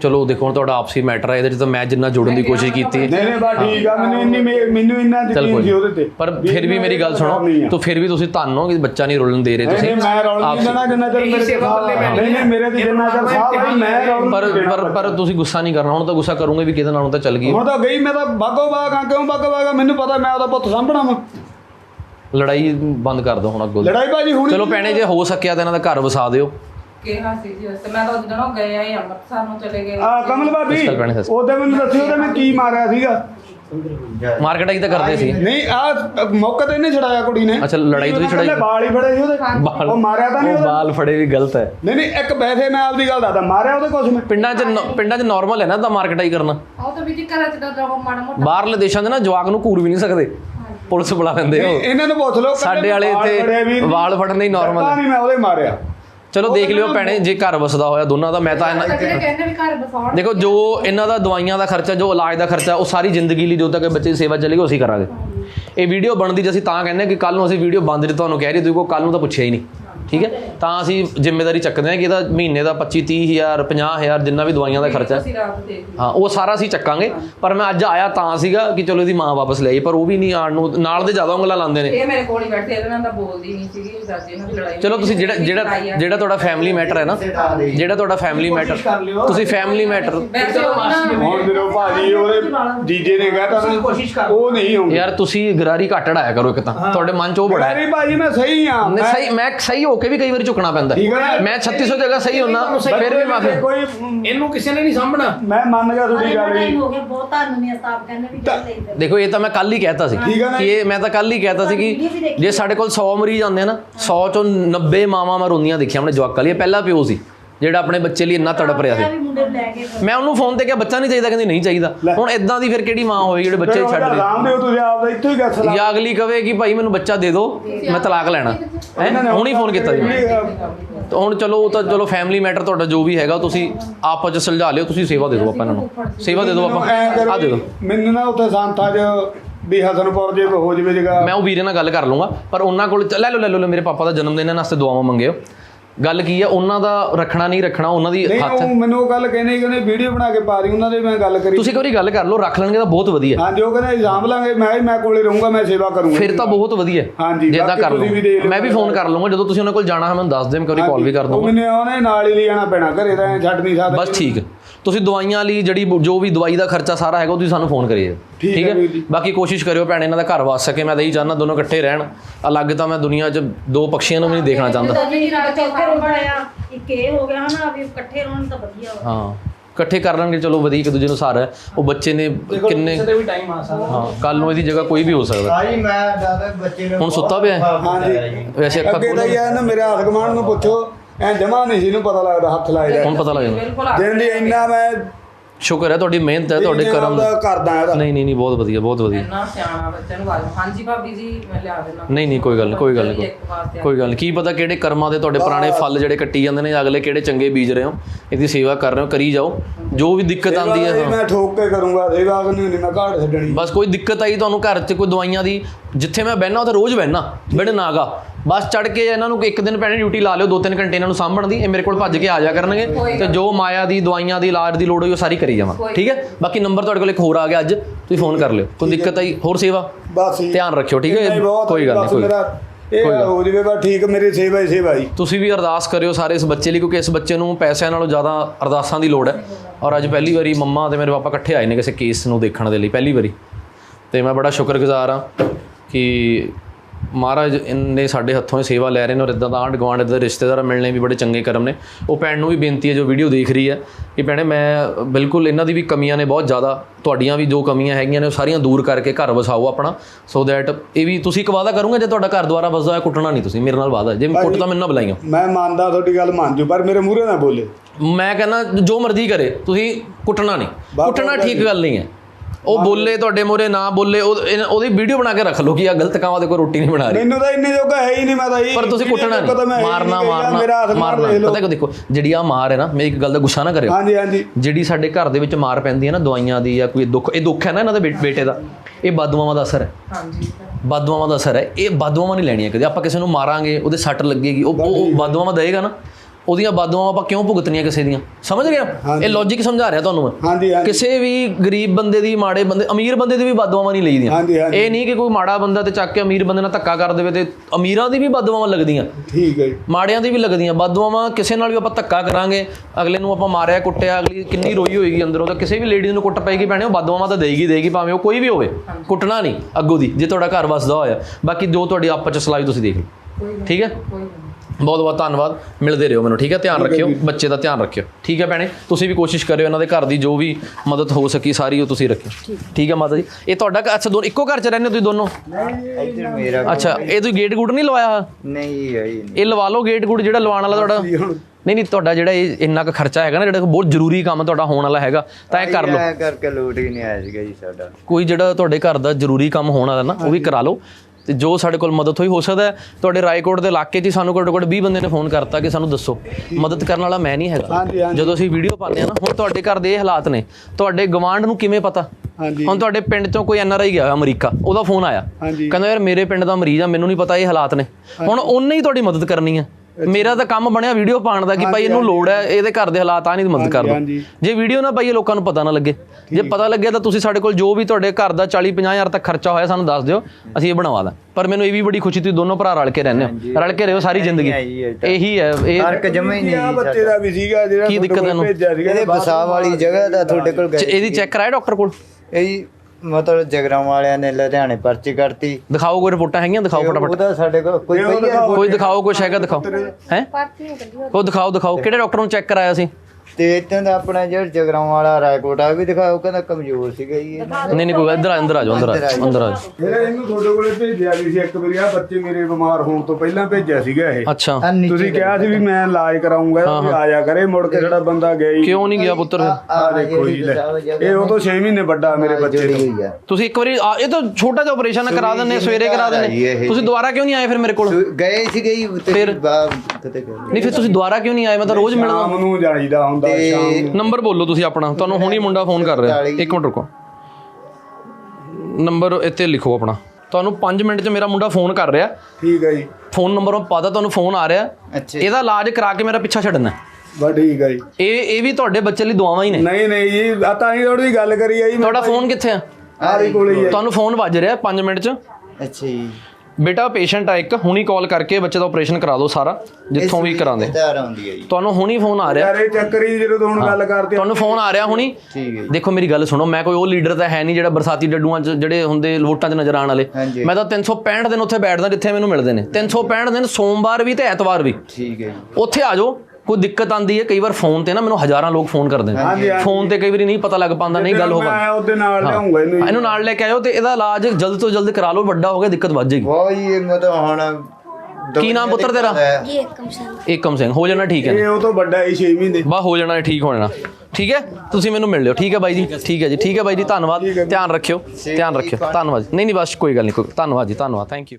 ਚਲੋ ਦੇਖੋ ਹੁਣ ਤੁਹਾਡਾ ਆਪਸੀ ਮੈਟਰ ਹੈ ਇਹਦੇ ਚ ਤਾਂ ਮੈਂ ਜਿੰਨਾ ਜੋੜਨ ਦੀ ਕੋਸ਼ਿਸ਼ ਕੀਤੀ। ਨਹੀਂ ਨਹੀਂ ਬਾ ਠੀਕ ਆ ਮੈਨੂੰ ਇੰਨੀ ਮੇ- ਮੈਨੂੰ ਇੰਨਾ ਚੱਲ ਯਕੀਨ ਕੋਈ ਸੀ ਉਹਦੇ ਤੇ। ਪਰ ਫਿਰ ਵੀ ਮੇਰੀ ਗੱਲ ਸੁਣੋ ਤੋ ਫਿਰ ਵੀ ਤੁਸੀਂ ਧੰਨ ਹੋ ਕਿ ਬੱਚਾ ਨਹੀਂ ਰੋਲਣ ਦੇ ਰਹੇ ਨਹੀਂ ਤੁਸੀਂ। ਮੈਂ ਰੌਲ ਨਹੀਂ ਆਪਸੀ- ਦੇਣਾ ਜਿੰਨਾ ਚਿਰ ਮੇਰੇ ਤੇ ਸਾਹ ਨਹੀਂ ਨਹੀਂ ਮੇਰੇ ਤੇ ਜਿੰਨਾ ਚਿਰ ਸਾਹ ਹੈ ਮੈਂ ਰੌਲ ਪਰ ਪਰ ਪਰ ਤੁਸੀਂ ਗੁੱਸਾ ਨਹੀਂ ਕਰਨਾ ਹੁਣ ਤਾਂ ਗੁੱਸਾ ਕਰੋਗੇ ਵੀ ਕਿਹਦੇ ਨਾਲੋਂ ਤਾਂ ਚੱਲ ਗਈ। ਹੁਣ ਤਾਂ ਗਈ ਮੈਂ ਤਾਂ ਬਾਗੋ ਬਾਗ ਆ ਕਿਉਂ ਬਾਗੋ ਬਾਗ ਆ? ਮੈਨੂੰ ਪਤਾ ਮੈਂ ਉਹਦਾ ਪੁੱਤ ਸਾਂਭਣਾ ਵਾ। ਲੜਾਈ ਬੰਦ ਕਰ ਦਿਓ ਹੁਣ ਅੱਗੋਂ ਦੀ। ਲੜਾਈ ਬਾਜੀ ਹੋਣੀ ਚਲੋ ਭੈਣੇ ਜੇ ਹੋ ਸਕਿਆ ਤਾਂ ਇਹਨਾਂ ਦਾ ਘਰ ਵਸਾ ਦਿਓ। ਕਿਹਾ ਸੀ ਜੀ ਤੇ ਮੈਂ ਤਾਂ ਉਦੋਂ ਦਿਨੋਂ ਗਏ ਆ ਇਹ ਅੰਮ੍ਰਿਤਸਰ ਨੂੰ ਚਲੇ ਗਏ। ਆ ਕਮਲ ਭਾਬੀ ਉਹਦੇ ਮੈਨੂੰ ਦੱਸਿਓ ਉਹਦੇ ਮੈਂ ਕੀ ਮਾਰਿਆ ਸੀਗਾ। ਮਾਰਕੀਟ ਤਾਂ ਕਰਦੇ ਸੀ। ਨਹੀਂ ਆ ਮੌਕੇ ਤੇ ਇਹਨੇ ਛੜਾਇਆ ਕੁੜੀ ਨੇ। ਅੱਛਾ, ਲੜਾਈ ਤੋਂ ਹੀ ਛੁਡਾਈ? ਪਹਿਲੇ ਵਾਲ ਹੀ ਫੜੇ ਸੀ ਉਹਦੇ। ਬਾਲ- ਉਹ ਮਾਰਿਆ ਤਾਂ ਨਹੀਂ ਉਹ ਉਹਦਾ? ਬਾਲ ਫੜੇ ਵੀ ਗਲਤ ਹੈ। ਨਹੀਂ ਨਹੀਂ ਇੱਕ ਵੈਸੇ ਮੈਂ ਆਪਦੀ ਗੱਲ ਦੱਸਦਾ। ਮਾਰਿਆ ਉਹਦੇ ਕੁਛ ਮੈਂ ਪਿੰਡਾਂ 'ਚ ਨ- ਪਿੰਡਾਂ 'ਚ ਨਾਰਮਲ ਹੈ ਨਾ ਤਾਂ ਮਾਰਕੀਟਾਈ ਕਰਨਾ। ਉਹ ਤਾਂ ਵੀ ਜੀ ਘਰਾਂ ਚ ਤਾਂ ਮਾੜਾ ਮੋਟਾ। ਬਾਹਰਲੇ ਦੇਸ਼ਾਂ 'ਚ ਨਾ ਜਵਾਕ ਨੂੰ ਘੂਰ ਵੀ ਨਹੀਂ ਸਕਦੇ। ਪੁਲਿਸ ਬੁਲਾ ਲੈਂਦੇ ਹੋ ਇਹਨਾਂ ਨੂੰ ਪੁੱਛ ਲਓ ਸਾਡੇ ਵਾਲੇ ਇੱਥੇ ਵਾਲ ਫੜਨ ਦੇ ਹੀ normal ਪਤਾ ਨਹੀਂ ਮੈਂ ਉਹਦੇ ਮਾਰਿਆ। ਚਲੋ ਦੇਖ ਲਿਓ ਭੈਣੇ ਜੇ ਘਰ ਵਸਦਾ ਹੋਇਆ ਦੋਨਾਂ ਦਾ ਮੈਂ ਤਾਂ ਕਹਿੰਦੇ ਵੀ ਘਰ ਬਸਾਉਣ ਦੇਖੋ ਜੋ ਇਹਨਾਂ ਦਾ ਦਵਾਈਆਂ ਦਾ ਖਰਚਾ ਜੋ ਇਲਾਜ ਦਾ ਖਰਚਾ ਉਹ ਸਾਰੀ ਜ਼ਿੰਦਗੀ ਲਈ ਜੋ ਤੱਕ ਬੱਚੇ ਦੀ ਸੇਵਾ ਚੱਲੇਗੀ ਅਸੀਂ ਕਰਾਂਗੇ। ਇਹ ਵੀਡੀਓ ਬਣਦੀ ਜੇ ਅਸੀਂ ਤਾਂ ਕਹਿੰਦੇ ਕਿ ਕੱਲ ਨੂੰ ਅਸੀਂ ਵੀਡੀਓ ਬੰਦ ਜੇ ਤੁਹਾਨੂੰ ਕਹਿ ਰਹੇ ਤੁਸੀਂ ਕੋ ਕੱਲ ਨੂੰ ਤਾਂ ਪੁੱਛਿਆ ਹੀ ਨਹੀਂ। ਠੀਕ ਹੈ? ਤਾਂ ਅਸੀਂ ਜ਼ਿੰਮੇਵਾਰੀ ਚੱਕਦੇ ਹਾਂ ਕਿ ਇਹਦਾ ਮਹੀਨੇ ਦਾ 25 30000 50000 ਜਿੰਨਾ ਵੀ ਦਵਾਈਆਂ ਦਾ ਖਰਚਾ ਹੈ। ਹਾਂ। ਉਹ ਸਾਰਾ ਅਸੀਂ ਚੱਕਾਂਗੇ। ਪਰ ਮੈਂ ਅੱਜ ਆਇਆ ਤਾਂ ਸੀਗਾ ਕਿ ਚਲੋ ਇਹਦੀ ਮਾਂ ਵਾਪਸ ਲੈ ਆਈ ਪਰ ਉਹ ਵੀ ਨਹੀਂ ਆਣ ਨੂੰ ਨਾਲ ਦੇ ਜ਼ਿਆਦਾ ਉਂਗਲਾਂ ਲਾਉਂਦੇ ਨੇ। ਇਹ ਮੇਰੇ ਕੋਲ ਹੀ ਬੈਠੇ ਇਹਦੇ ਨਾਲ ਤਾਂ ਬੋਲਦੀ ਨਹੀਂ ਸੀਗੀ ਦਾਦੀ ਇਹਨਾਂ ਦੀ ਲੜਾਈ ਚਲੋ ਤੁਸੀਂ ਜਿਹੜਾ ਜਿਹੜਾ ਜਿਹੜਾ ਤੁਹਾਡਾ ਫੈਮਿਲੀ ਮੈਟਰ ਹੈ ਨਾ ਜਿਹੜਾ ਤੁਹਾਡਾ ਫੈਮਿਲੀ ਮੈਟਰ ਤੁਸੀਂ ਫੈਮਿਲੀ ਮੈਟਰ ਹੁਣ ਜਦੋਂ ਭਾਜੀ ਉਹਦੇ ਜੀਜੇ ਨੇ ਕਹਿਤਾ ਨਾ ਉਹ ਨਹੀਂ ਹੋਊਗਾ। ਯਾਰ ਤੁਸੀਂ ਗਰਾਰੀ ਘੱਟ ਅੜਾਇਆ ਕਰੋ ਇੱਕ ਤਾਂ। ਤੁਹਾਡੇ ਮਨ 'ਚ ਉਹ ਬੜਾ ਹੈ। ਭਾਜੀ ਮੈਂ ਸਹੀ ਆ ਨਹੀਂ, ਸਹੀ ਮੈਂ ਸਹੀ ਹੋ ਕੇ ਵੀ ਕਈ ਵਾਰੀ ਝੁਕਣਾ ਪੈਂਦਾ ਹੈ? ਮੈਂ 3600 ਜਗ੍ਹਾ ਸਹੀ ਹੁੰਨਾ ਫਿਰ ਵੀ ਮਾਫੀ। ਕੋਈ ਇਹਨੂੰ ਕਿਸੇ ਨੇ ਨਹੀਂ ਸਾਂਭਣਾ। ਮੈਂ ਮੰਨ ਗਿਆ ਤੁਹਾਡੀ ਗੱਲ ਜੀ ਹੋ ਗਿਆ ਬਹੁਤ ਧੰਨਵਾਦ ਸਾਹਿਬ ਕਹਿੰਦੇ ਵੀ ਚੱਲ ਲਈ ਦੇ ਦੇਖੋ ਇਹ ਤਾਂ ਮੈਂ ਕੱਲ ਹੀ ਕਹਿਤਾ ਸੀ ਹੈ? ਕਿ ਇਹ ਮੈਂ ਤਾਂ ਕੱਲ ਹੀ ਕਹਿਤਾ ਸੀ ਕਿ ਜੇ ਸਾਡੇ ਕੋਲ 100 ਮਰੀਜ਼ ਆਉਂਦੇ ਆ ਨਾ 100 ਚੋਂ 90 ਮਾਵਾਂ ਮੈਂ ਰੋਂਦੀਆਂ ਦੇਖੀਆਂ ਆਪਣੇ ਜਵਾਕਾਂ ਲਈ। ਪਹਿਲਾ ਪਿਓ ਸੀ। ਜਿਹੜਾ ਆਪਣੇ ਬੱਚੇ ਲਈ ਇੰਨਾ ਤੜਪ ਰਿਹਾ ਸੀ। ਮੈਂ ਉਹਨੂੰ ਫੋਨ ਤੇ ਕਿਹਾ ਬੱਚਾ ਨਹੀਂ ਚਾਹੀਦਾ ਕਹਿੰਦੀ ਨਹੀਂ ਚਾਹੀਦਾ। ਹੁਣ ਇਦਾਂ ਦੀ ਫਿਰ ਕਿਹੜੀ ਮਾਂ ਹੋਈ ਜਿਹੜੇ ਬੱਚੇ ਛੱਡ ਦੇ ਆਰਾਮ ਦਿਓ ਤੁਸੀਂ ਆਪ ਦਾ ਇੱਥੋਂ ਹੀ ਗੱਸ ਲਾ ਜਾਂ ਅਗਲੀ ਕਵੇ ਕਿ ਭਾਈ ਮੈਨੂੰ ਬੱਚਾ ਦੇ ਦਿਓ ਮੈਂ ਤਲਾਕ ਲੈਣਾ। ਹੈ? ਹੁਣ ਹੀ ਫੋਨ ਕੀਤਾ ਜੀ। ਮੈਂ। ਤਾਂ ਹੁਣ ਚਲੋ ਉਹ ਤਾਂ ਚਲੋ ਫੈਮਿਲੀ ਮੈਟਰ ਤੁਹਾਡਾ ਜੋ ਵੀ ਹੈਗਾ ਤੁਸੀਂ ਆਪਸ ਚ ਸੁਲਝਾ ਲਿਓ ਤੁਸੀਂ ਸੇਵਾ ਦੇ ਦਿਓ ਆਪਾਂ ਇਹਨਾਂ ਨੂੰ। ਸੇਵਾ ਦੇ ਦਿਓ ਆਪਾਂ। ਆ ਦੇ ਦਿਓ। ਜੀ, ਮੈਨੂੰ ਨਾ ਉੱਥੇ ਸੰਥਾ 'ਚ ਵੀ ਹਸਨਪੁਰ ਜੇ ਹੋ ਜਵੇ ਜਗਾ। ਮੈਂ ਉਹ ਵੀਰੇ ਨਾਲ ਗੱਲ ਕਰ ਲੂੰਗਾ ਪਰ ਉਹਨਾਂ ਕੋਲ ਲੈ ਲਓ ਲੈ ਲਓ ਲੈ ਲਓ, ਮੇਰੇ ਪਾਪਾ ਦਾ ਜਨਮ ਦਿਨ ਹੈ ਵਾਸਤੇ ਦੁਆਵਾਂ ਮੰਗਿਓ। ਗੱਲ ਕੀ ਹੈ ਉਹਨਾਂ ਦਾ ਰੱਖਣਾ ਨਹੀਂ ਰੱਖਣਾ ਉਹਨਾਂ ਦੀ ਨਹੀਂ ਹੱਥ ਉਹ ਮੈਨੂੰ ਉਹ ਗੱਲ ਕਹਿੰਦੇ ਕਹਿੰਦੇ ਵੀਡੀਓ ਬਣਾ ਕੇ ਪਾ ਰਹੀ ਉਹਨਾਂ ਦੇ ਮੈਂ ਗੱਲ ਕਰੀ। ਤੁਸੀਂ ਇੱਕ ਵਾਰੀ ਗੱਲ ਕਰ ਲਓ ਰੱਖ ਲੈਣਗੇ ਤਾਂ ਬਹੁਤ ਵਧੀਆ। ਹਾਂਜੀ ਉਹ ਕਹਿੰਦੇ ਸਾਂਭ ਲਾਂਗੇ ਮੈਂ ਮੈਂ ਕੋਲੇ ਰਹੂੰਗਾ ਮੈਂ ਸੇਵਾ ਕਰੂੰਗਾ। ਫਿਰ ਤਾਂ ਬਹੁਤ ਵਧੀਆ। ਹਾਂਜੀ, ਜੇ ਏਦਾਂ ਬਾਕੀ ਕਰ ਲਓ। ਮੈਂ ਵੀ ਫੋਨ ਕਰ ਲੂੰਗਾ ਜਦੋਂ ਤੁਸੀਂ ਉਹਨਾਂ ਕੋਲ ਜਾਣਾ ਹੈ ਮੈਨੂੰ ਦੱਸ ਦਿਓ ਮੈਂ ਇੱਕ ਵਾਰੀ ਕਾਲ ਵੀ ਕਰ ਦੂੰਗਾ ਮੈਨੂੰ ਉਹਨੇ ਨਾਲ ਹੀ ਲੈ ਜਾਣਾ ਪੈਣਾ ਘਰੇ ਤਾਂ ਛੱਡ ਨਹੀਂ ਸਕਦੇ। ਬਸ ਠੀਕ। ਹੈ। ਤੁਸੀਂ ਦਵਾਈਆਂ ਲਈ ਜਿਹੜੀ ਜੋ ਵੀ ਦਵਾਈ ਦਾ ਖਰਚਾ ਸਾਰਾ ਹੈਗਾ ਉਹ ਤੁਸੀਂ ਸਾਨੂੰ ਫੋਨ ਕਰੀਏ ਠੀਕ ਹੈ। ਬਾਕੀ ਕੋਸ਼ਿਸ਼ ਕਰਿਓ ਭੈਣ ਇਹਨਾਂ ਦਾ ਘਰ ਵਸ ਸਕੇ। ਮੈਂ ਤਾਂ ਇਹੀ ਚਾਹੁੰਦਾ ਦੋਨੋਂ ਇਕੱਠੇ ਰਹਿਣ। ਅਲੱਗ ਤਾਂ ਮੈਂ ਦੁਨੀਆ 'ਚ ਦੋ ਪਕਸ਼ੀਆਂ ਨੂੰ ਵੀ ਨਹੀਂ ਦੇਖਣਾ ਚਾਹੁੰਦਾ। ਜੀ ਚੌਥੇ ਰੋਜ਼ ਆਇਆ ਇੱਕ ਇਹ ਹੋ ਗਿਆ ਹਨਾ ਵੀ ਇਕੱਠੇ ਰਹਿਣ ਤਾਂ ਵਧੀਆ ਹਾਂ। ਇਕੱਠੇ ਕਰ ਲੈਣਗੇ ਚਲੋ ਵਧੀਆ ਇੱਕ ਦੂਜੇ ਨੂੰ ਸਹਾਰਾ ਹੈ। ਉਹ ਬੱਚੇ ਨੇ ਕਿੰਨੇ ਕਿਸੇ ਤੇ ਵੀ ਟਾਈਮ ਆ ਸਕਦਾ। ਹਾਂ ਕੱਲ ਨੂੰ ਇਹਦੀ ਜਗ੍ਹਾ ਕੋਈ ਵੀ ਹੋ ਸਕਦਾ। ਸਾਰੀ ਮੈਂ ਦਾਦਾ ਬੱਚੇ ਨੂੰ ਹੁਣ ਸੁੱਤਾ ਪਿਆ ਹੈ? ਹਾਂਜੀ ਵੈਸੇ ਅੱਖਾਂ ਅੱਗੇ ਤਾਂ ਇਹ ਨਾ ਮੇਰੇ ਹੱਥ ਕਮਾਂਡ ਨੂੰ ਪੁੱਛੋ। ਐ ਜਮਾ ਨਹੀਂ ਸੀ ਪਤਾ ਲੱਗਦਾ ਹੱਥ ਲਾਇਆ ਹੁਣ ਪਤਾ ਲੱਗ ਜਾਂਦਾ। ਬਿਲਕੁਲ ਦੀ ਇੰਨਾ ਮੈਂ ਸ਼ੁਕਰ ਹੈ ਤੁਹਾਡੀ ਮਿਹਨਤ ਹੈ ਤੁਹਾਡੇ ਕਰਮ ਆਪਦਾ ਕਰਦਾ ਇਹਦਾ। ਨਹੀਂ ਨਹੀਂ ਨਹੀਂ ਬਹੁਤ ਵਧੀਆ ਬਹੁਤ ਵਧੀਆ। ਇੰਨਾ ਸਿਆਣਾ ਬੱਚੇ ਨੂੰ ਆਵਾਜ਼ ਹਾਂਜੀ ਭਾਬੀ ਜੀ ਮੈਂ ਲਿਆ ਦੇਣਾ ਨਹੀਂ ਨਹੀਂ ਕੋਈ ਗੱਲ ਨਹੀਂ ਕੋਈ ਗੱਲ ਨਹੀਂ ਇੱਕ ਵਾਸਤੇ ਕੋਈ- ਗੱਲ ਨਹੀਂ। ਕੀ ਪਤਾ ਕਿਹੜੇ ਕਰਮਾਂ ਦੇ ਤੁਹਾਡੇ ਪੁਰਾਣੇ ਫਲ ਜਿਹੜੇ ਕੱਟੀ ਜਾਂਦੇ ਨੇ ਅਗਲੇ ਕਿਹੜੇ ਚੰਗੇ ਬੀਜ ਰਹੇ ਹੋ। ਇਹਦੀ ਸੇਵਾ ਕਰ ਰਹੇ ਹੋ ਕਰੀ ਜਾਓ। ਜੋ ਵੀ ਦਿੱਕਤ ਆਉਂਦੀ ਹੈ। ਮੈਂ ਠੋਕ ਕੇ ਕਰੂੰਗਾ ਸੇਵਾ ਨਹੀਂ ਹੁੰਦੀ ਮੈਂ ਘਾਟ ਛੱਡਣੀ। ਬਸ ਕੋਈ ਦਿੱਕਤ ਆਈ ਤੁਹਾਨੂੰ ਘਰ 'ਚ ਕੋਈ ਦਵਾਈਆਂ ਦੀ ਜਿੱਥੇ ਮੈਂ ਬਹਿਣਾ ਉੱਥੇ ਰੋਜ਼ ਬਹਿਣਾ ਬਿਨ ਨਾਗਾ। ਬਸ ਚੜ ਕੇ ਇਹਨਾਂ ਨੂੰ ਇੱਕ ਦਿਨ ਪੈਣੀ ਡਿਊਟੀ ਲਾ ਲਿਓ ਦੋ ਤਿੰਨ ਘੰਟੇ ਇਹਨਾਂ ਨੂੰ ਸਾਂਭਣ ਦੀ ਇਹ ਮੇਰੇ ਕੋਲ ਭੱਜ ਕੇ ਆ ਜਾ ਕਰਨਗੇ ਤੇ ਜੋ ਮਾਇਆ ਦੀ ਦਵਾਈਆਂ ਦੀ ਇਲਾਜ ਦੀ ਲੋੜ ਹੋਈ ਉਹ ਸਾਰੀ ਕਰੀ ਜਾਵਾਂ। ਠੀਕ ਹੈ? ਬਾਕੀ ਨੰਬਰ ਤੁਹਾਡੇ ਕੋਲ ਇੱਕ ਹੋਰ ਆ ਗਿਆ ਅੱਜ ਤੁਸੀਂ ਫੋਨ ਕਰ ਲਿਓ। ਕੋਈ ਦਿੱਕਤ ਆਈ? ਹੋਰ ਸੇਵਾ? ਬਸ ਜੀ। ਧਿਆਨ ਰੱਖਿਓ ਠੀਕ ਹੈ? ਕੋਈ ਗੱਲ ਨਹੀਂ ਕੋਈ ਮੇਰਾ ਇਹ ਹੋ ਜਵੇ ਬਸ ਠੀਕ ਮੇਰੀ ਸੇਵਾ ਹੀ ਸੇਵਾ ਹੀ ਤੁਸੀਂ ਵੀ ਅਰਦਾਸ ਕਰਿਓ ਸਾਰੇ ਇਸ ਬੱਚੇ ਲਈ ਕਿਉਂਕਿ ਇਸ ਬੱਚੇ ਨੂੰ ਪੈਸਿਆਂ ਨਾਲੋਂ ਜ਼ਿਆਦਾ ਅਰਦਾਸਾਂ ਦੀ ਲੋੜ ਹੈ। ਔਰ ਅੱਜ ਪਹਿਲੀ ਵਾਰੀ ਮੰਮਾ ਤੇ ਮੇਰੇ ਪਾਪਾ ਇਕੱਠੇ ਆਏ ਨੇ ਕਿਸੇ ਕੇਸ ਨੂੰ ਦੇਖਣ ਦੇ ਲਈ ਪਹਿਲੀ ਵਾਰੀ। ਤੇ ਮੈਂ ਬੜਾ ਸ਼ੁਕਰਗੁਜ਼ਾਰ ਹਾਂ ਕਿ ਮਹਾਰਾਜ ਨੇ ਸਾਡੇ ਹੱਥੋਂ ਇਹ ਸੇਵਾ ਲੈ ਰਹੇ ਨੇ ਔਰ ਇਦਾਂ ਦਾ ਗੁਆਂਢ ਇਦਾਂ ਦੇ ਰਿਸ਼ਤੇਦਾਰ ਮਿਲਣੇ ਵੀ ਬੜੇ ਚੰਗੇ ਕਰਮ ਨੇ। ਉਹ ਭੈਣ ਨੂੰ ਵੀ ਬੇਨਤੀ ਹੈ ਜੋ ਵੀਡੀਓ ਦੇਖ ਰਹੀ ਹੈ ਕਿ ਭੈਣੇ ਮੈਂ ਬਿਲਕੁਲ ਇਹਨਾਂ ਦੀ ਵੀ ਕਮੀਆਂ ਨੇ ਬਹੁਤ ਜ਼ਿਆਦਾ ਤੁਹਾਡੀਆਂ ਵੀ ਜੋ ਕਮੀਆਂ ਹੈਗੀਆਂ ਨੇ ਉਹ ਸਾਰੀਆਂ ਦੂਰ ਕਰਕੇ ਘਰ ਵਸਾਓ ਆਪਣਾ। ਸੋ ਦੈਟ ਇਹ ਵੀ ਤੁਸੀਂ ਇੱਕ ਵਾਅਦਾ ਕਰੋਗੇ ਜੇ ਤੁਹਾਡਾ ਘਰ ਦੁਆਰਾ ਵਸਦਾ ਹੋਇਆ ਕੁੱਟਣਾ ਨਹੀਂ ਤੁਸੀਂ ਮੇਰੇ ਨਾਲ ਵਾਅਦਾ ਹੈ। ਜੇ ਕੁੱਟ ਤਾਂ ਮੈਨੂੰ ਨਾ ਬੁਲਾਈਓ। ਮੈਂ ਮੰਨਦਾ ਤੁਹਾਡੀ ਗੱਲ ਮੰਨ ਜੂ ਪਰ ਮੇਰੇ ਮੂਹਰੇ ਨਾ ਬੋਲੇ। ਮੈਂ ਕਹਿੰਦਾ ਜੋ ਮਰਜ਼ੀ ਕਰੇ ਤੁਸੀਂ ਕੁੱਟਣਾ ਨਹੀਂ। ਕੁੱਟਣਾ ਠੀਕ ਗੱਲ ਨਹੀਂ ਹੈ। ਉਹ ਬੋਲੇ ਤੁਹਾਡੇ ਮੂਹਰੇ ਨਾ ਬੋਲੇ ਉਹ ਇਹਨਾਂ- ਉਹਦੀ ਵੀਡੀਓ ਬਣਾ ਕੇ ਰੱਖ ਲਓ ਕਿ ਆ ਗਲਤ ਕੰਮਾਂ ਤੇ ਕੋਈ ਰੋਟੀ ਨਹੀਂ ਬਣਾ ਰਹੀ। ਮੈਨੂੰ ਤਾਂ ਇੰਨੇ ਜੋਗਾ ਹੈ ਹੀ ਨਹੀਂ ਮੈਂ ਤਾਂ ਇਹ ਪਰ ਤੁਸੀਂ ਕੁੱਟਣਾ ਨਹੀਂ। ਮਾਰਨਾ ਮਾਰਨਾ ਮੇਰਾ ਹੱਥ ਮਾਰ ਮਾਰਨਾ। ਲੈ ਲਓ। ਪਤਾ ਕਿ ਦੇਖੋ ਜਿਹੜੀ ਆ ਮਾਰ ਹੈ ਨਾ ਮੇਰੀ ਇੱਕ ਗੱਲ ਦਾ ਗੁੱਸਾ ਨਾ ਕਰਿਓ। ਹਾਂਜੀ ਹਾਂਜੀ। ਜਿਹੜੀ ਸਾਡੇ ਘਰ ਦੇ ਵਿੱਚ ਮਾਰ ਪੈਂਦੀ ਹੈ ਨਾ ਦਵਾਈਆਂ ਦੀ ਜਾਂ ਕੋਈ ਦੁੱਖ ਇਹ ਦੁੱਖ ਹੈ ਨਾ ਇਹਨਾਂ ਦੇ ਬੇ- ਬੇਟੇ ਦਾ। ਇਹ ਬਦਦੁਆਵਾਂ ਦਾ ਅਸਰ ਹੈ। ਹਾਂਜੀ। ਬਦਦੁਆਵਾਂ ਦਾ ਅਸਰ ਹੈ। ਇਹ ਬਦਦੁਆਵਾਂ ਨਹੀਂ ਲੈਣੀਆਂ ਕਦੇ। ਆਪਾਂ ਕਿਸੇ ਨੂੰ ਮਾਰਾਂਗੇ ਉਹਦੇ ਸੱਟ ਲੱਗੇਗੀ ਉਹ ਉਹ ਬਦਦੁਆਵਾਂ ਦੇਗਾ ਨਾ। ਉਹਦੀਆਂ ਬਦਦੁਆਵਾਂ ਆਪਾਂ ਕਿਉਂ ਭੁਗਤਣੀਆਂ ਕਿਸੇ ਦੀਆਂ? ਸਮਝ ਗਏ ਹੋ? ਇਹ ਲੌਜੀਕ ਸਮਝਾ ਰਿਹਾ ਤੁਹਾਨੂੰ ਮੈਂ। ਹਾਂਜੀ ਹਾਂਜੀ। ਕਿਸੇ ਵੀ ਗਰੀਬ ਬੰਦੇ ਦੀ ਮਾੜੇ ਬੰਦੇ ਅਮੀਰ ਬੰਦੇ ਦੀ ਵੀ ਬਦਦੁਆਵਾਂ ਨਹੀਂ ਲਈਦੀਆਂ ਹਾਂਜੀ, ਹਾਂਜੀ। ਇਹ ਨਹੀਂ ਕਿ ਕੋਈ ਮਾੜਾ ਬੰਦਾ ਤੇ ਚੱਕ ਕੇ ਅਮੀਰ ਬੰਦੇ ਨਾਲ ਧੱਕਾ ਕਰ ਦੇਵੇ ਤੇ ਅਮੀਰਾਂ ਦੀ ਵੀ ਬਦਦੁਆਵਾਂ ਲੱਗਦੀਆਂ। ਠੀਕ ਹੈ ਜੀ। ਮਾੜਿਆਂ ਦੀ ਵੀ ਲੱਗਦੀਆਂ। ਬਦਦੁਆਵਾਂ ਕਿਸੇ ਨਾਲ ਵੀ ਆਪਾਂ ਧੱਕਾ ਕਰਾਂਗੇ ਅਗਲੇ ਨੂੰ ਆਪਾਂ ਮਾਰਿਆ ਕੁੱਟਿਆ ਅਗਲੀ ਕਿੰਨੀ ਰੋਈ ਹੋਏਗੀ ਅੰਦਰੋਂ ਤਾਂ ਕਿਸੇ ਵੀ ਲੇਡੀ ਨੂੰ ਕੁੱਟ ਪਏਗੀ ਭੈਣੇ ਉਹ ਬਦਦੁਆਵਾਂ ਤਾਂ ਦੇਗੀ ਦੇਗੀ ਭਾਵੇਂ ਉਹ ਕੋਈ ਵੀ ਹੋਵੇ। ਕੁੱਟਣਾ ਨਹੀਂ ਅੱਗੋਂ ਦੀ ਜੇ ਤੁਹਾਡਾ ਘਰ ਵਸਦਾ ਹੋਇਆ। ਬਾਕੀ ਜੋ ਤੁਹਾਡੀ ਆਪਸ ਚ ਸਲਾਈ ਤੁਸੀਂ ਦੇਖ ਲਓ। ਠੀਕ ਹੈ? ਕੋਈ ਗੱਲ ਨਹੀਂ ਬਹੁਤ ਬਹੁਤ ਧੰਨਵਾਦ। ਮਿਲਦੇ ਰਹੋ ਮੈਨੂੰ ਠੀਕ ਹੈ? ਧਿਆਨ ਰੱਖਿਓ ਬੱਚੇ ਦਾ ਧਿਆਨ ਰੱਖਿਓ। ਠੀਕ ਹੈ ਭੈਣੇ? ਤੁਸੀਂ ਵੀ ਕੋਸ਼ਿਸ਼ ਕਰਿਓ ਇਹਨਾਂ ਦੇ ਘਰ ਦੀ ਜੋ ਵੀ ਮਦਦ ਹੋ ਸਕੀ ਸਾਰੀ ਉਹ ਤੁਸੀਂ ਰੱਖਿਓ। ਠੀਕ ਹੈ। ਮਾਤਾ ਜੀ? ਇਹ ਤੁਹਾਡਾ ਅੱਛਾ ਦੋਨੋਂ ਇੱਕੋ ਘਰ 'ਚ ਰਹਿੰਦੇ ਹੋ ਤੁਸੀਂ ਦੋਨੋਂ? ਇੱਧਰ ਮੇਰਾ ਅੱਛਾ ਇਹ ਤੁਸੀਂ ਗੇਟ ਗੂਟ ਨਹੀਂ ਲਵਾਇਆ? ਨਹੀਂ ਇਹ ਲਵਾ ਲਓ ਗੇਟ ਗੂਟ ਜਿਹੜਾ ਲਵਾਉਣ ਵਾਲਾ ਤੁਹਾਡਾ। ਨਹੀਂ ਨਹੀਂ ਤੁਹਾਡਾ ਜਿਹੜਾ ਇਹ ਇੰਨਾ ਕੁ ਖਰਚਾ ਹੈਗਾ ਨਾ ਜਿਹੜਾ ਬਹੁਤ ਜ਼ਰੂਰੀ ਕੰਮ ਤੁਹਾਡਾ ਹੋਣ ਵਾਲਾ ਹੈਗਾ ਤਾਂ ਇਹ ਕਰ ਲਓ। ਕਰਕੇ ਲੋਟ ਹੀ ਨਹੀਂ ਆਇਆ ਸੀਗਾ ਜੀ ਸਾਡਾ। ਕੋਈ ਜਿਹੜਾ ਤੁਹਾਡੇ ਘਰ ਦਾ ਜ਼ਰੂਰੀ ਕੰਮ ਹੋਣ ਵਾਲਾ ਨਾ ਉਹ ਵੀ ਕਰਾ ਲਓ। ਤੇ ਜੋ ਸਾਡੇ ਕੋਲ ਮਦਦ ਹੋਈ ਹੋ ਸਕਦਾ ਤੁਹਾਡੇ ਰਾਏਕੋਟ ਦੇ ਇਲਾਕੇ 'ਚ ਸਾਨੂੰ ਘੱਟੋ ਘੱਟ 20 ਬੰਦੇ ਨੇ ਫੋਨ ਕਰਤਾ ਕਿ ਸਾਨੂੰ ਦੱਸੋ ਮਦਦ ਕਰਨ ਵਾਲਾ ਮੈਂ ਨਹੀਂ ਹੈਗਾ। ਜਦੋਂ ਅਸੀਂ ਵੀਡੀਓ ਪਾਉਂਦੇ ਆ ਨਾ ਹੁਣ ਤੁਹਾਡੇ ਘਰ ਦੇ ਇਹ ਹਾਲਾਤ ਨੇ ਤੁਹਾਡੇ ਗਵਾਂਢ ਨੂੰ ਕਿਵੇਂ ਪਤਾ? ਹਾਂਜੀ। ਹੁਣ ਤੁਹਾਡੇ ਪਿੰਡ ਚੋਂ ਕੋਈ ਐਨਆਰਆਈ ਗਿਆ ਅਮਰੀਕਾ ਉਹਦਾ ਫੋਨ ਆਇਆ। ਕਹਿੰਦਾ ਯਾਰ ਮੇਰੇ ਪਿੰਡ ਦਾ ਮਰੀਜ਼ ਆ ਮੈਨੂੰ ਨਹੀਂ ਪਤਾ ਇਹ ਹਾਲਾਤ ਨੇ। ਹੁਣ ਉਹਨੇ ਹੀ ਤੁਹਾਡੀ ਮਦਦ ਕਰਨੀ ਹੈ ਮੇਰਾ ਤਾਂ ਕੰਮ ਬਣਿਆ ਵੀਡੀਓ ਪਾਉਣ ਦਾ ਕਿ ਭਾਈ ਇਹਨੂੰ ਲੋੜ ਹੈ ਇਹਦੇ ਘਰ ਦੇ ਹਾਲਾਤ ਆ ਨਹੀਂ ਮਦਦ ਕਰ ਹਾਂਜੀ। ਜੇ ਵੀਡੀਓ ਨਾ ਪਾਈਏ ਲੋਕਾਂ ਨੂੰ ਪਤਾ ਨਾ ਲੱਗੇ। ਜੇ ਪਤਾ ਲੱਗਿਆ ਤਾਂ ਤੁਸੀਂ ਸਾਡੇ ਕੋਲ ਜੋ ਵੀ ਤੁਹਾਡੇ ਘਰ ਦਾ 40 50 ਹਜ਼ਾਰ ਤੱਕ ਖਰਚਾ ਹੋਇਆ ਸਾਨੂੰ ਦੱਸ ਦਿਓ ਅਸੀਂ ਇਹ ਬਣਵਾ ਦਾਂ ਪਰ ਮੈਨੂੰ ਇਹ ਵੀ ਬੜੀ ਖੁਸ਼ੀ ਤੁਸੀਂ ਦੋਨੋਂ ਭਰਾ ਰਲ ਕੇ ਰਹਿੰਦੇ ਹੋ। ਰਲ ਕੇ ਰਹੋ ਸਾਰੀ ਜ਼ਿੰਦਗੀ। ਇਹੀ ਹੈ। ਇਹੀ ਫ਼ਰਕ ਜਮਾ ਹੀ ਨਹੀਂ ਆ ਬੱਚੇ ਦਾ ਵੀ ਸੀਗਾ ਜਿਹੜਾ ਕੀ ਦਿੱਕਤ ਇਹਨੂੰ? ਇਹਦੇ ਬਸਾਵ ਵਾਲੀ ਜਗ੍ਹਾ ਦਾ ਤੁਹਾਡੇ ਕੋਲ ਇਹਦੀ ਚੈੱਕ ਕਰਾਇਆ ਡਾਕਟਰ ਕੋਲ? ਇਹ ਜੀ ਮਤਲਬ ਜਗਰਾਮ ਵਾਲਿਆਂ ਨੇ ਲੁਧਿਆਣੇ ਪਰਚੀ ਕੱਢਤੀ। ਦਿਖਾਓ ਕੋਈ ਰਿਪੋਰਟਾਂ ਹੈਗੀਆਂ ਦਿਖਾਓ ਫਟਾਫਟ। ਉਹਦਾ ਸਾਡੇ ਕੋਲ ਕੋਈ ਪਈ ਹੈ। ਕੋਈ ਦਿਖਾਓ ਕੁਛ ਹੈਗਾ ਦਿਖਾਓ। ਹੈ? ਉਹ ਦਿਖਾਓ ਦਿਖਾਓ। ਕਿਹੜੇ ਡਾਕਟਰ ਨੂੰ ਚੈੱਕ ਕਰਾਇਆ ਸੀ? ਤੇ ਇੱਥੇ ਦਾ ਆਪਣਾ ਜਿਹੜਾ ਜਗਰਾਮ ਵਾਲਾ ਰਾਏਕੋਟ ਆ ਵੀ ਦਿਖਾਓ ਕਹਿੰਦਾ ਕਮਜ਼ੋਰ ਸੀਗਾ ਜੀ। ਇਹ। ਨਹੀਂ ਨਹੀਂ ਕੋਈ ਗੱਲ, ਇੱਧਰ ਆ ਅੰਦਰ ਆ ਜਾਓ ਅੰਦਰ ਆ ਜਾਓ, ਅੰਦਰ ਆ ਜਾਓ। ਫਿਰ ਇਹਨੂੰ ਤੁਹਾਡੇ ਕੋਲੇ ਭੇਜਿਆ ਵੀ ਸੀ ਇੱਕ ਵਾਰੀ ਆ ਬੱਚੇ ਮੇਰੇ ਬਿਮਾਰ ਹੋਣ ਤੋਂ ਪਹਿਲਾਂ ਭੇਜਿਆ ਸੀਗਾ ਇਹ। ਅੱਛਾ। ਆਹ ਨੀਚੇ ਤੁਸੀਂ ਕਿਹਾ ਸੀ ਵੀ ਮੈਂ ਇਲਾਜ ਕਰਾਉਂਗਾ ਵੀ ਆ ਜਾ ਕਰੇ ਮੁੜ ਕੇ ਜਿਹੜਾ ਬੰਦਾ ਗਿਆ ਹੀ ਕਿਉਂ ਨਹੀਂ ਗਿਆ ਪੁੱਤਰ ਫਿਰ? ਆ ਦੇਖੋ ਜੀ ਲੈ। ਇਹ ਉਹ ਤੋਂ 6 ਮਹੀਨੇ ਵੱਡਾ ਮੇਰੇ ਬੱਚੇ ਤੋਂ। ਹੋਈ ਆ ਤੁਸੀਂ ਇੱਕ ਵਾਰੀ ਆ- ਇਹ ਤਾਂ ਛੋਟਾ ਜਿਹਾ ਆਪਰੇਸ਼ਨ ਕਰਾ ਦਿੰਨੇ ਸਵੇਰੇ ਕਰਾ ਜੀ, ਦਿੰਨੇ ਇਹ ਤੁਸੀਂ ਦੁਬਾਰਾ ਕਿਉਂ ਨਹੀਂ ਆਏ ਫਿਰ ਮੇਰੇ ਕੋਲ? ਸੋ ਗਏ ਸੀ ਗਈ ਫਿਰ? ਬਾਅਦ ਕਿਤੇ ਗਏ ਨਹੀਂ ਫਿਰ ਤੁਸੀਂ ਦੁਬਾਰਾ ਕਿਉਂ ਨਹੀਂ ਆਏ? ਮੈਂ ਤਾਂ ਰੋਜ਼ ਮਿਲਦਾ ਸ਼ਾਮ ਨੂੰ ਜਾਈਦਾ ਹੁੰਦਾ ਤੇ- ਸ਼ਾਮ ਨੂੰ। ਨੰਬਰ ਬੋਲੋ ਤੁਸੀਂ ਆਪਣਾ। ਤੁਹਾਨੂੰ ਹੁਣੀ ਮੁੰਡਾ ਫੋਨ ਕਰ ਰਿਹਾ। ਇੱਕ ਮਿੰਟ ਰੁਕੋ। ਨੰਬਰ ਇੱਥੇ ਲਿਖੋ ਆਪਣਾ। ਤੁਹਾਨੂੰ 5 ਮਿੰਟ 'ਚ ਮੇਰਾ ਮੁੰਡਾ ਫੋਨ ਕਰ ਰਿਹਾ। ਠੀਕ ਹੈ ਜੀ। ਫੋਨ ਨੰਬਰ ਮੈਂ ਪਾਦਾ ਤੁਹਾਨੂੰ ਫੋਨ ਆ ਰਿਹਾ। ਅੱਛਾ ਇਹਦਾ ਇਲਾਜ ਕਰਾ ਕੇ ਮੇਰਾ ਪਿੱਛਾ ਛੱਡਣਾ। ਹੈ। ਬਸ ਠੀਕ ਹੈ ਜੀ। ਇਹ ਇਹ ਵੀ ਤੁਹਾਡੇ ਬੱਚੇ ਲਈ ਦੁਆਵਾਂ ਹੀ ਨੇ। ਨਹੀਂ ਨਹੀਂ ਜੀ ਆ ਤਾਂ ਹੀ ਥੋੜੀ ਗੱਲ ਕਰੀ ਆ ਜੀ। ਤੁਹਾਡਾ ਫੋਨ ਕਿੱਥੇ ਆ? ਆਰੀ ਕੋਲੇ ਹੀ ਹੈ ਤੁਹਾਨੂੰ ਫੋਨ ਵੱਜ ਰਿਹਾ 5 ਮਿੰਟ 'ਚ। ਅੱਛਾ ਜੀ। ਬੇਟਾ ਪੇਸ਼ੈਂਟ ਆ ਇੱਕ ਹੁਣੀ ਕਾਲ ਕਰਕੇ ਬੱਚੇ ਦਾ ਆਪਰੇਸ਼ਨ ਕਰਾ ਦਿਓ ਸਾਰਾ ਜਿੱਥੋਂ ਵੀ ਕਰਾਉਂਦੇ। ਤਿਆਰ ਆਉਂਦੀ ਹੈ ਜੀ। ਤੁਹਾਨੂੰ ਹੁਣੀ ਫੋਨ ਆ ਰਿਹਾ। ਯਾਰ ਇਹ ਚੱਕਰ ਹੀ ਜਦੋਂ ਤੋਂ ਹੁਣ ਗੱਲ ਕਰਦੇ ਤੁਹਾਨੂੰ ਫੋਨ ਆ ਰਿਹਾ ਹੁਣੀ। ਠੀਕ ਹੈ ਜੀ। ਦੇਖੋ ਮੇਰੀ ਗੱਲ ਸੁਣੋ ਮੈਂ ਕੋਈ ਉਹ ਲੀਡਰ ਤਾਂ ਹੈ ਨਹੀਂ ਜਿਹੜਾ ਬਰਸਾਤੀ ਡੱਡੂਆਂ 'ਚ ਜਿਹੜੇ ਹੁੰਦੇ ਵੋਟਾਂ 'ਚ ਨਜ਼ਰ ਆਉਣ ਵਾਲੇ। ਮੈਂ ਤਾਂ 365 ਦਿਨ ਉੱਥੇ ਬੈਠਦਾ ਜਿੱਥੇ ਮੈਨੂੰ ਮਿਲਦੇ ਨੇ। 365 ਦਿਨ ਸੋਮਵਾਰ ਵੀ ਤੇ ਐਤਵਾਰ ਵੀ। ਠੀਕ ਹੈ ਜੀ। ਉੱਥੇ ਆ ਜਾਓ। ਕੋਈ ਦਿੱਕਤ ਆਂਦੀ ਹੈ ਕਈ ਵਾਰ ਫੋਨ ਤੇ ਨਾ ਮੈਨੂੰ ਹਜ਼ਾਰਾਂ ਲੋਕ ਫੋਨ ਕਰਦੇ ਨੇ। ਫੋਨ ਤੇ ਕਈ ਵਾਰੀ ਨਹੀਂ ਪਤਾ ਲੱਗ ਪਾਉਂਦਾ ਨਹੀਂ ਗੱਲ ਹੋ ਮੈਂ ਉਹਦੇ ਨਾਲ ਲਿਆਉਂਗਾ ਇਹਨੂੰ ਜੀ। ਇਹਨੂੰ ਨਾਲ ਲੈ ਕੇ ਆਇਓ ਤੇ ਇਹਦਾ ਇਲਾਜ ਜਲਦ ਤੋਂ ਜਲਦ ਕਰਾ ਲਓ ਵੱਡਾ ਹੋ ਗਿਆ ਦਿੱਕਤ ਵੱਧ ਜਾਏਗੀ। ਬਹੁਤ ਹੀ ਮਤਲਬ ਹੁਣ ਕੀ ਨਾਮ ਪੁੱਤਰ ਤੇਰਾ? ਜੀ ਏਕਮ ਸਿੰਘ। ਏਕਮ ਸਿੰਘ ਹੋ ਜਾਣਾ ਠੀਕ ਹੈ ਇਹ ਉਹ ਤੋਂ ਵੱਡਾ ਹੀ 6 ਮਹੀਨੇ। ਬਾ ਹੋ ਜਾਣਾ ਠੀਕ ਹੋ ਜਾਣਾ ਠੀਕ ਹੈ? ਤੁਸੀਂ ਮੈਨੂੰ ਮਿਲ ਲਿਓ ਠੀਕ ਹੈ ਬਾਈ ਜੀ? ਠੀਕ ਹੈ ਜੀ ਠੀਕ ਹੈ ਬਾਈ ਜੀ ਧੰਨਵਾਦ। ਧਿਆਨ ਰੱਖਿਓ ਧਿਆਨ ਰੱਖਿਓ। ਧੰਨਵਾਦ ਜੀ। ਨਹੀਂ ਨਹੀਂ ਬਸ ਕੋਈ ਗੱਲ ਨਹੀਂ ਕੋਈ ਧੰਨਵਾਦ ਜੀ ਧੰਨਵਾਦ ਥੈਂਕ ਯੂ